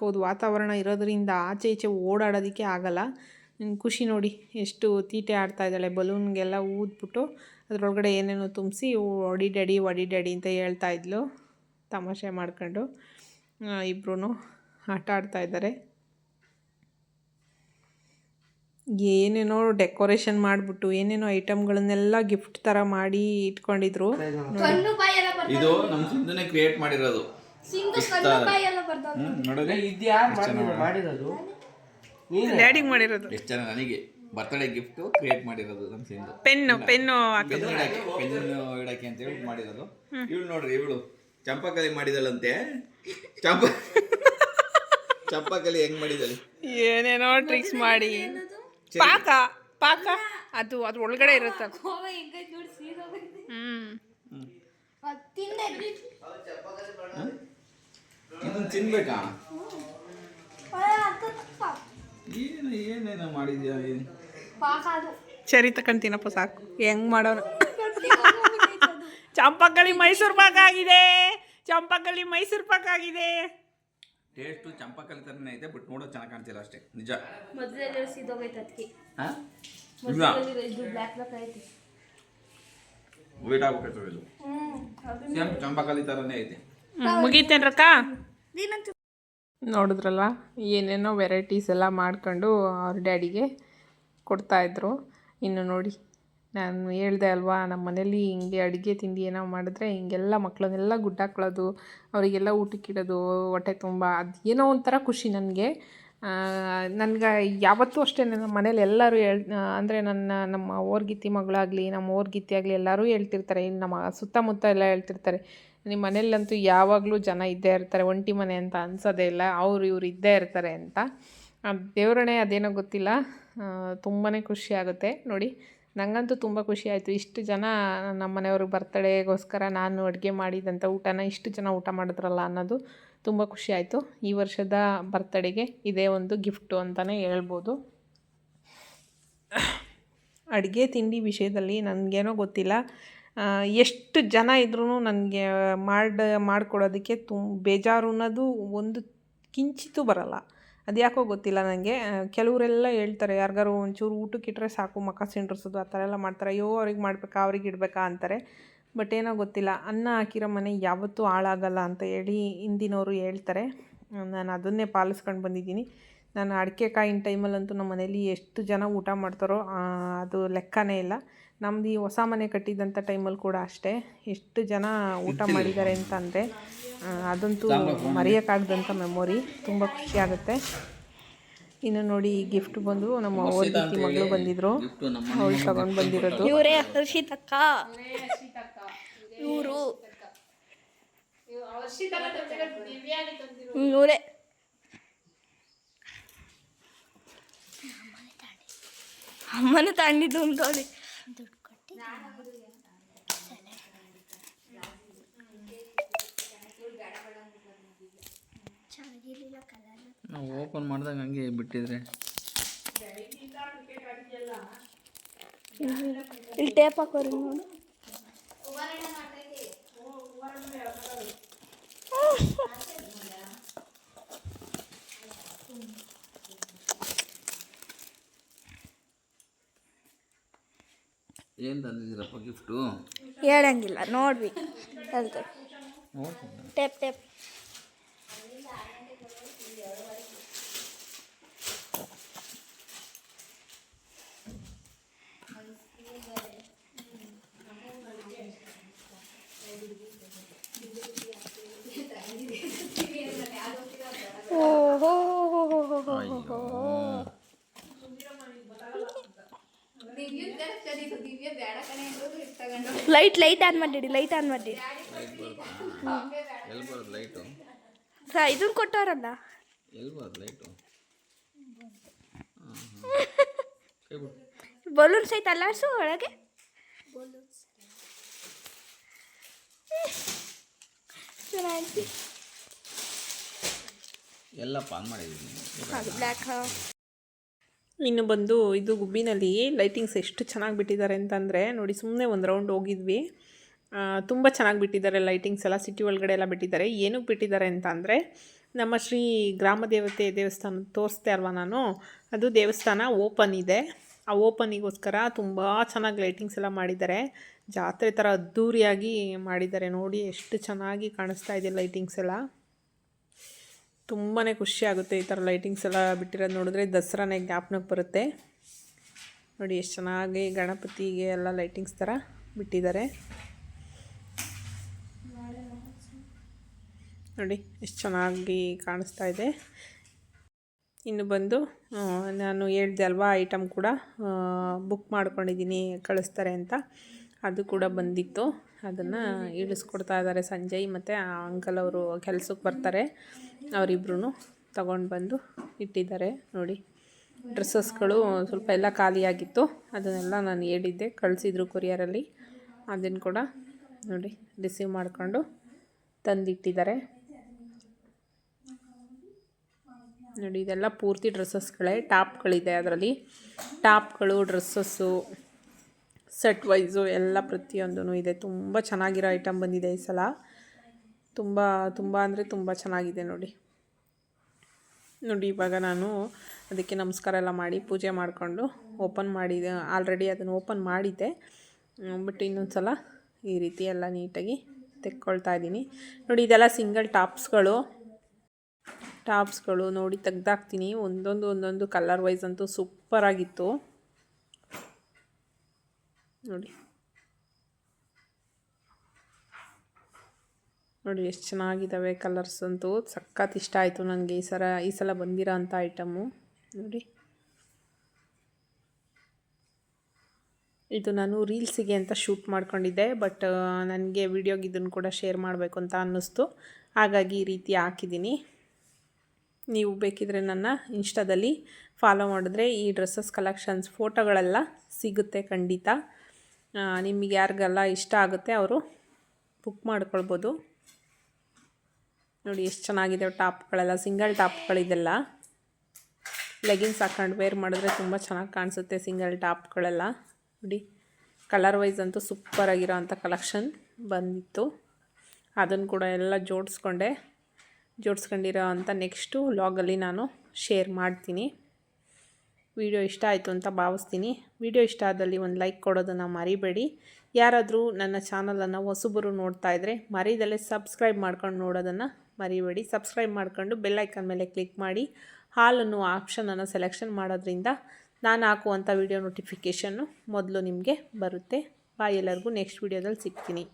ಕೋದು ವಾತಾವರಣ ಇರೋದರಿಂದ ಆಚೆ ಈಚೆ ಓಡಾಡೋದಕ್ಕೆ ಆಗಲ್ಲ. ಖುಷಿ ನೋಡಿ ಎಷ್ಟು ತೀಟೆ ಆಡ್ತಾ ಇದ್ದಾಳೆ. ಬಲೂನ್ಗೆಲ್ಲ ಊದ್ಬಿಟ್ಟು ಅದರೊಳಗಡೆ ಏನೇನೋ ತುಂಬಿಸಿ ಒಡಿ ಡ್ಯಾಡಿ ಒಡಿ ಡ್ಯಾಡಿ ಅಂತ ಹೇಳ್ತಾ ಇದ್ಲು. ತಮಾಷೆ ಮಾಡ್ಕೊಂಡು ಇಬ್ಬರೂ ಆಟ ಆಡ್ತಾ ಇದ್ದಾರೆ. ಏನೇನೋ ಡೆಕೋರೇಷನ್ ಮಾಡಿಬಿಟ್ಟು ಏನೇನೋ ಐಟಮ್ಗಳನ್ನೆಲ್ಲ ಗಿಫ್ಟ್ ಥರ ಮಾಡಿ ಇಟ್ಕೊಂಡಿದ್ರು. ಇದು ನಮ್ಮ ಸಿಂಧುನೇ ಕ್ರಿಯೇಟ್ ಮಾಡಿರೋದು. ಮಾಡಿರೋದು? ಡ್ಯಾಡಿಗೆ ಮಾಡಿರೋದು. ಎಷ್ಟು ಜನ ನನಗೆ ಬರ್ತಡೇ ಗಿಫ್ಟ್ ಕ್ರಿಯೇಟ್ ಮಾಡಿರೋದು ನಮ್ಮ ಸಿಂಧು ಪೆನ್ನು ಪೆನ್ನು ಹಾಕೋದು ಪೆನ್ ಇಡಕ್ಕೆ ಪೆನ್ನು ಇಡಕ್ಕೆ ಅಂತ ಹೇಳಿ ಮಾಡಿರೋದು. ಇವಳು ನೋಡ್ರಿ ಇವಳು ಚಂಪಕಲಿ ಮಾಡಿದಳಂತೆ. ಚಂಪ ಚಂಪಕಲಿ ಹೆಂಗ್ ಮಾಡಿದಳು? ಏನೇನೋ ಟ್ರಿಕ್ಸ್ ಮಾಡಿ. ಪಾಕ ಪಾಕ? ಅದು ಅದ್ರ ಒಳಗಡೆ ಇರುತ್ತೆ. ಹ್ಮ್. ತಿನ್ಬೇಕಾ? ಏನು ಏನೇನೋ ಮಾಡಿದ್ಯಾ ಏನು? ಸರಿ ತಕೊಂತೀನಪ್ಪ ಸಾಕು. ಹೆಂಗ್ ಮಾಡೋಣ ಚಂಪಕಳಿ ಮೈಸೂರು ಪಾಕ್ ಆಗಿದೆ. ಚಂಪಕಳಿ ಮೈಸೂರು ಪಾಕ್ ಆಗಿದೆ. ಟೇಸ್ಟು ಚಂಪಕಲಿ ಥರನೇ ಐತೆ ಬಟ್ ನೋಡೋ ಚೆನ್ನಾಗಿ ಕಾಣ್ತಿಲ್ಲ ಅಷ್ಟೇ. ನಿಜ. ವೇಟ್ ಆಗ್ಬೇಕಾಯ್ತು ಇದು ಸೇಮ್ ಚಂಪಕಲಿ ಥರನೇ ಐತೆ. ಮುಗೀತೇನ್ರಕ್ಕ? ನೋಡಿದ್ರಲ್ಲ, ಏನೇನೋ ವೆರೈಟೀಸ್ ಎಲ್ಲ ಮಾಡ್ಕೊಂಡು ಅವ್ರ ಡ್ಯಾಡಿಗೆ ಕೊಡ್ತಾಯಿದ್ರು ಇನ್ನು ನೋಡಿ, ನಾನು ಹೇಳ್ದೆ ಅಲ್ವಾ, ನಮ್ಮ ಮನೇಲಿ ಹಿಂಗೆ ಅಡುಗೆ ತಿಂಡಿ ಏನೋ ಮಾಡಿದ್ರೆ ಹಿಂಗೆಲ್ಲ ಮಕ್ಕಳನ್ನೆಲ್ಲ ಗುಡ್ಡಾಕೊಳ್ಳೋದು ಅವರಿಗೆಲ್ಲ ಊಟಕ್ಕಿಡೋದು ಹೊಟ್ಟೆ ತುಂಬ, ಅದು ಏನೋ ಒಂಥರ ಖುಷಿ ನನಗೆ. ನನಗೆ ಯಾವತ್ತೂ ಅಷ್ಟೇ ನಮ್ಮ ಮನೇಲಿ ಎಲ್ಲರೂ ಹೇಳ್ ಅಂದರೆ ನನ್ನ, ನಮ್ಮ ಓರ್ಗಿತ್ತಿ ಮಗಳಾಗಲಿ, ನಮ್ಮ ಓರ್ಗಿತ್ತಿ ಆಗಲಿ ಎಲ್ಲರೂ ಹೇಳ್ತಿರ್ತಾರೆ. ಇನ್ನು ನಮ್ಮ ಸುತ್ತಮುತ್ತ ಎಲ್ಲ ಹೇಳ್ತಿರ್ತಾರೆ. ನಿಮ್ಮ ಮನೇಲಂತೂ ಯಾವಾಗಲೂ ಜನ ಇದ್ದೇ ಇರ್ತಾರೆ, ಒಂಟಿ ಮನೆ ಅಂತ ಅನ್ಸೋದೇ ಇಲ್ಲ, ಅವ್ರು ಇವ್ರು ಇದ್ದೇ ಇರ್ತಾರೆ ಅಂತ. ದೇವರಣೆ ಅದೇನೋ ಗೊತ್ತಿಲ್ಲ ತುಂಬಾ ಖುಷಿ ಆಗುತ್ತೆ. ನೋಡಿ ನನಗಂತೂ ತುಂಬ ಖುಷಿ ಆಯಿತು. ಇಷ್ಟು ಜನ ನಮ್ಮ ಮನೆಯವ್ರಿಗೆ ಬರ್ತಡೇಗೋಸ್ಕರ ನಾನು ಅಡುಗೆ ಮಾಡಿದಂಥ ಊಟನ ಇಷ್ಟು ಜನ ಊಟ ಮಾಡಿದ್ರಲ್ಲ ಅನ್ನೋದು ತುಂಬ ಖುಷಿ ಆಯಿತು. ಈ ವರ್ಷದ ಬರ್ತಡೇಗೆ ಇದೇ ಒಂದು ಗಿಫ್ಟು ಅಂತಲೇ ಹೇಳ್ಬೋದು. ಅಡುಗೆ ತಿಂಡಿ ವಿಷಯದಲ್ಲಿ ನನಗೇನೋ ಗೊತ್ತಿಲ್ಲ ಎಷ್ಟು ಜನ ಇದ್ರೂ ನನಗೆ ಮಾಡ, ಮಾಡಿಕೊಡೋದಕ್ಕೆ ತುಂಬ ಬೇಜಾರು ಅನ್ನೋದು ಒಂದು ಕಿಂಚಿತ್ತೂ ಬರಲ್ಲ. ಅದು ಯಾಕೋ ಗೊತ್ತಿಲ್ಲ ನನಗೆ ಕೆಲವರೆಲ್ಲ ಹೇಳ್ತಾರೆ, ಯಾರಿಗಾರು ಒಂಚೂರು ಊಟಕ್ಕೆ ಇಟ್ಟರೆ ಸಾಕು ಮಕ ಸಿಂಡ್ರಿಸೋದು, ಆ ಥರ ಎಲ್ಲ ಮಾಡ್ತಾರೆ. ಅಯ್ಯೋ, ಅವ್ರಿಗೆ ಮಾಡಬೇಕಾ, ಅವ್ರಿಗೆ ಇಡಬೇಕಾ ಅಂತಾರೆ. ಬಟ್ ಏನೋ ಗೊತ್ತಿಲ್ಲ. ಅನ್ನ ಹಾಕಿರೋ ಮನೆ ಯಾವತ್ತೂ ಹಾಳಾಗಲ್ಲ ಅಂತ ಹೇಳಿ ಹಿಂದಿನವರು ಹೇಳ್ತಾರೆ. ನಾನು ಅದನ್ನೇ ಪಾಲಿಸ್ಕೊಂಡು ಬಂದಿದ್ದೀನಿ. ನಾನು ಅಡಿಕೆ ಕಾಯಿನ ಟೈಮಲ್ಲಂತೂ ನಮ್ಮ ಮನೇಲಿ ಎಷ್ಟು ಜನ ಊಟ ಮಾಡ್ತಾರೋ ಅದು ಲೆಕ್ಕನೇ ಇಲ್ಲ. ನಮ್ದು ಈ ಹೊಸ ಮನೆ ಕಟ್ಟಿದ್ದಂಥ ಟೈಮಲ್ಲಿ ಕೂಡ ಅಷ್ಟೇ. ಎಷ್ಟು ಜನ ಊಟ ಮಾಡಿದ್ದಾರೆ ಅಂತಂದರೆ ಅದಂತೂ ಮರೆಯೋಕ್ಕಾಗ್ದಂಥ ಮೆಮೊರಿ ತುಂಬ ಖುಷಿ ಆಗುತ್ತೆ. ಇನ್ನು ನೋಡಿ ಈ ಗಿಫ್ಟ್ ಬಂದು ನಮ್ಮ ಅವ್ರಿಗೆ ಮಗಳು ಬಂದಿದ್ರು. ಅವಳು ತಗೊಂಡು ಬಂದಿರೋದು. ಇವರೇ ಹರ್ಷಿತಕ್ಕ. ಇವರು. ಇವರೇ. ಅಮ್ಮನ ತಾಂಡಿದ್ದು ಅಂತವ್ರಿ ನಾವು ಓಪನ್ ಮಾಡಿದಾಗ ಹಂಗೆ ಬಿಟ್ಟಿದ್ರೆ. ಇಲ್ಲಿ ಟೇಪ್ ಹಾಕೋರಿ ನೋಡು. ಏನು ತಂದಿದ್ದೀರಪ್ಪ ಗಿಫ್ಟು ಹೇಳಂಗಿಲ್ಲ ನೋಡ್ವಿ. ಹೇಳ್ತೇವೆ. Tape tape light light on ಮಾಡಿಡಿ light on ಮಾಡಿ ಎಲ್ಲಿ ಬರೋದು ಲೈಟು ಇದನ್ನ ಕೊಟ್ಟವರಲ್ಲ? ಎಲ್ಲಿ ಬರೋದು ಲೈಟು ಕೈ ಬಿಡು. ಬಲೂನ್ಸ್ ಐತೆ ಅಲ್ಲಾಡ್ಸು ಒಳಗೆ? ಚೆನ್ನಾಗಿ ಎಲ್ಲ ಪಾನ್ ಮಾಡಿದ್ದೀನಿ ಬ್ಲ್ಯಾಕ್ ಇನ್ನು ಬಂದು ಇದು ಗುಬ್ಬಿನಲ್ಲಿ ಲೈಟಿಂಗ್ಸ್ ಎಷ್ಟು ಚೆನ್ನಾಗಿ ಬಿಟ್ಟಿದ್ದಾರೆ ಅಂತಂದರೆ ನೋಡಿ ಸುಮ್ಮನೆ ಒಂದು ರೌಂಡ್ ಹೋಗಿದ್ವಿ. ತುಂಬ ಚೆನ್ನಾಗಿ ಬಿಟ್ಟಿದ್ದಾರೆ ಲೈಟಿಂಗ್ಸ್ ಎಲ್ಲ ಸಿಟಿ ಒಳಗಡೆ ಎಲ್ಲ ಬಿಟ್ಟಿದ್ದಾರೆ. ಏನಕ್ಕೆ ಬಿಟ್ಟಿದ್ದಾರೆ ಅಂತ ಅಂದರೆ ನಮ್ಮ ಶ್ರೀ ಗ್ರಾಮ ದೇವತೆ ದೇವಸ್ಥಾನ ತೋರಿಸ್ತೆ ಅಲ್ವಾ ನಾನು? ಅದು ದೇವಸ್ಥಾನ ಓಪನ್ ಇದೆ. ಆ ಓಪನಿಗೋಸ್ಕರ ತುಂಬ ಚೆನ್ನಾಗಿ ಲೈಟಿಂಗ್ಸ್ ಎಲ್ಲ ಮಾಡಿದ್ದಾರೆ. ಜಾತ್ರೆ ಥರ ಅದ್ದೂರಿಯಾಗಿ ಮಾಡಿದ್ದಾರೆ. ನೋಡಿ ಎಷ್ಟು ಚೆನ್ನಾಗಿ ಕಾಣಿಸ್ತಾ ಇದೆ ಲೈಟಿಂಗ್ಸ್ ಎಲ್ಲ. ತುಂಬಾ ಖುಷಿ ಆಗುತ್ತೆ ಈ ಥರ ಲೈಟಿಂಗ್ಸ್ ಎಲ್ಲ ಬಿಟ್ಟಿರೋದು ನೋಡಿದ್ರೆ ದಸರಾನೇ ಜ್ಞಾಪನಕ್ಕೆ ಬರುತ್ತೆ. ನೋಡಿ ಎಷ್ಟು ಚೆನ್ನಾಗಿ ಗಣಪತಿಗೆ ಎಲ್ಲ ಲೈಟಿಂಗ್ಸ್ ಥರ ಬಿಟ್ಟಿದ್ದಾರೆ. ನೋಡಿ ಎಷ್ಟು ಚೆನ್ನಾಗಿ ಕಾಣಿಸ್ತಾ ಇದೆ. ಇನ್ನು ಬಂದು ನಾನು ಹೇಳ್ದೆ ಅಲ್ವಾ ಐಟಮ್ ಕೂಡ ಬುಕ್ ಮಾಡ್ಕೊಂಡಿದ್ದೀನಿ, ಕಳಿಸ್ತಾರೆ ಅಂತ. ಅದು ಕೂಡ ಬಂದಿತ್ತು. ಅದನ್ನು ಇಳಿಸ್ಕೊಡ್ತಾ ಇದ್ದಾರೆ ಸಂಜಯ್ ಮತ್ತು ಆ ಅಂಕಲ್ ಅವರು ಕೆಲಸಕ್ಕೆ ಬರ್ತಾರೆ. ಅವರಿಬ್ರು ತಗೊಂಡು ಬಂದು ಇಟ್ಟಿದ್ದಾರೆ ನೋಡಿ. ಡ್ರೆಸ್ಸಸ್ಗಳು ಸ್ವಲ್ಪ ಎಲ್ಲ ಖಾಲಿಯಾಗಿತ್ತು ಅದನ್ನೆಲ್ಲ ನಾನು ಹೇಳಿದ್ದೆ. ಕಳಿಸಿದ್ರು ಕೊರಿಯರಲ್ಲಿ ಅದನ್ನು ಕೂಡ ನೋಡಿ ರಿಸೀವ್ ಮಾಡಿಕೊಂಡು ತಂದಿಟ್ಟಿದ್ದಾರೆ. ನೋಡಿ ಇದೆಲ್ಲ ಪೂರ್ತಿ ಡ್ರೆಸ್ಸಸ್ಗಳೇ ಟಾಪ್ಗಳಿದೆ ಅದರಲ್ಲಿ. ಟಾಪ್ಗಳು ಡ್ರೆಸ್ಸಸ್ಸು ಸೆಟ್ ವೈಸು ಎಲ್ಲ ಪ್ರತಿಯೊಂದೂ ಇದೆ. ತುಂಬ ಚೆನ್ನಾಗಿರೋ ಐಟಮ್ ಬಂದಿದೆ ಈ ಸಲ. ತುಂಬ ತುಂಬ ಅಂದರೆ ತುಂಬ ಚೆನ್ನಾಗಿದೆ ನೋಡಿ. ನೋಡಿ ಇವಾಗ ನಾನು ಅದಕ್ಕೆ ನಮಸ್ಕಾರ ಎಲ್ಲ ಮಾಡಿ ಪೂಜೆ ಮಾಡಿಕೊಂಡು ಓಪನ್ ಮಾಡಿದೆ ಆಲ್ರೆಡಿ ಅದನ್ನು ಓಪನ್ ಮಾಡಿದ್ದೆ. ಬಟ್ ಇನ್ನೊಂದು ಸಲ ಈ ರೀತಿ ಎಲ್ಲ ನೀಟಾಗಿ ತೆಕ್ಕೊಳ್ತಾ ಇದ್ದೀನಿ. ನೋಡಿ ಇದೆಲ್ಲ ಸಿಂಗಲ್ ಟಾಪ್ಸ್ಗಳು ಟಾಪ್ಸ್ಗಳು ನೋಡಿ ತೆಗ್ದಾಕ್ತೀನಿ. ಒಂದೊಂದು ಒಂದೊಂದು ಕಲರ್ ವೈಸ್ ಅಂತೂ ಸೂಪರಾಗಿತ್ತು ನೋಡಿ. ನೋಡಿ ಎಷ್ಟು ಚೆನ್ನಾಗಿದ್ದಾವೆ ಕಲರ್ಸ್ ಅಂತೂ. ಸಖತ್ ಇಷ್ಟ ಆಯಿತು ನನಗೆ ಈ ಸಲ ಈ ಸಲ ಬಂದಿರೋ ಅಂಥ ಐಟಮು ನೋಡಿ. ಇದು ನಾನು ರೀಲ್ಸಿಗೆ ಅಂತ ಶೂಟ್ ಮಾಡ್ಕೊಂಡಿದ್ದೆ ಬಟ್ ನನಗೆ ವಿಡಿಯೋಗೆ ಇದನ್ನು ಕೂಡ ಶೇರ್ ಮಾಡಬೇಕು ಅಂತ ಅನ್ನಿಸ್ತು. ಹಾಗಾಗಿ ಈ ರೀತಿ ಹಾಕಿದ್ದೀನಿ ನೀವು ಬೇಕಿದ್ರೆ ನನ್ನ ಇನ್ಸ್ಟಾದಲ್ಲಿ ಫಾಲೋ ಮಾಡಿದ್ರೆ ಈ ಡ್ರೆಸ್ಸಸ್ ಕಲೆಕ್ಷನ್ಸ್ ಫೋಟೋಗಳೆಲ್ಲ ಸಿಗುತ್ತೆ ಖಂಡಿತ. ನಿಮಗೆ ಯಾರಿಗೆಲ್ಲ ಇಷ್ಟ ಆಗುತ್ತೆ ಅವರು ಬುಕ್ ಮಾಡ್ಕೊಳ್ಬೋದು. ನೋಡಿ ಎಷ್ಟು ಚೆನ್ನಾಗಿದೆ ಟಾಪ್ಗಳೆಲ್ಲ, ಸಿಂಗಲ್ ಟಾಪ್ಗಳಿದೆಲ್ಲ. ಲೆಗಿನ್ಸ್ ಹಾಕೊಂಡು ವೇರ್ ಮಾಡಿದ್ರೆ ತುಂಬ ಚೆನ್ನಾಗಿ ಕಾಣಿಸುತ್ತೆ ಸಿಂಗಲ್ ಟಾಪ್ಗಳೆಲ್ಲ. ನೋಡಿ ಕಲರ್ ವೈಸ್ ಅಂತೂ ಸೂಪರಾಗಿರೋ ಅಂಥ ಕಲೆಕ್ಷನ್ ಬಂದಿತ್ತು. ಅದನ್ನು ಕೂಡ ಎಲ್ಲ ಜೋಡಿಸ್ಕೊಂಡೆ ಜೋಡಿಸ್ಕೊಂಡಿರೋ ಅಂಥ ನೆಕ್ಸ್ಟು ಲಾಗಲ್ಲಿ ನಾನು ಶೇರ್ ಮಾಡ್ತೀನಿ. ವಿಡಿಯೋ ಇಷ್ಟ ಆಯಿತು ಅಂತ ಭಾವಿಸ್ತೀನಿ. ವಿಡಿಯೋ ಇಷ್ಟ ಆದಲ್ಲಿ ಒಂದು ಲೈಕ್ ಕೊಡೋದನ್ನು ಮರಿಬೇಡಿ. ಯಾರಾದರೂ ನನ್ನ ಚಾನಲನ್ನು ಹೊಸಬರು ನೋಡ್ತಾ ಇದ್ದರೆ ಮರಿದಲ್ಲೇ ಸಬ್ಸ್ಕ್ರೈಬ್ ಮಾಡ್ಕೊಂಡು ನೋಡೋದನ್ನು ಮರಿಬೇಡಿ. ಸಬ್ಸ್ಕ್ರೈಬ್ ಮಾಡ್ಕೊಂಡು ಬೆಲ್ಲೈಕನ್ ಮೇಲೆ ಕ್ಲಿಕ್ ಮಾಡಿ. ಹಾಲ್ ಆಪ್ಷನನ್ನು ಸೆಲೆಕ್ಷನ್ ಮಾಡೋದ್ರಿಂದ ನಾನು ಹಾಕುವಂಥ ವಿಡಿಯೋ ನೋಟಿಫಿಕೇಷನ್ನು ಮೊದಲು ನಿಮಗೆ ಬರುತ್ತೆ. ಬಾಯ್ ಎಲ್ಲರಿಗೂ. ನೆಕ್ಸ್ಟ್ ವಿಡಿಯೋದಲ್ಲಿ ಸಿಗ್ತೀನಿ.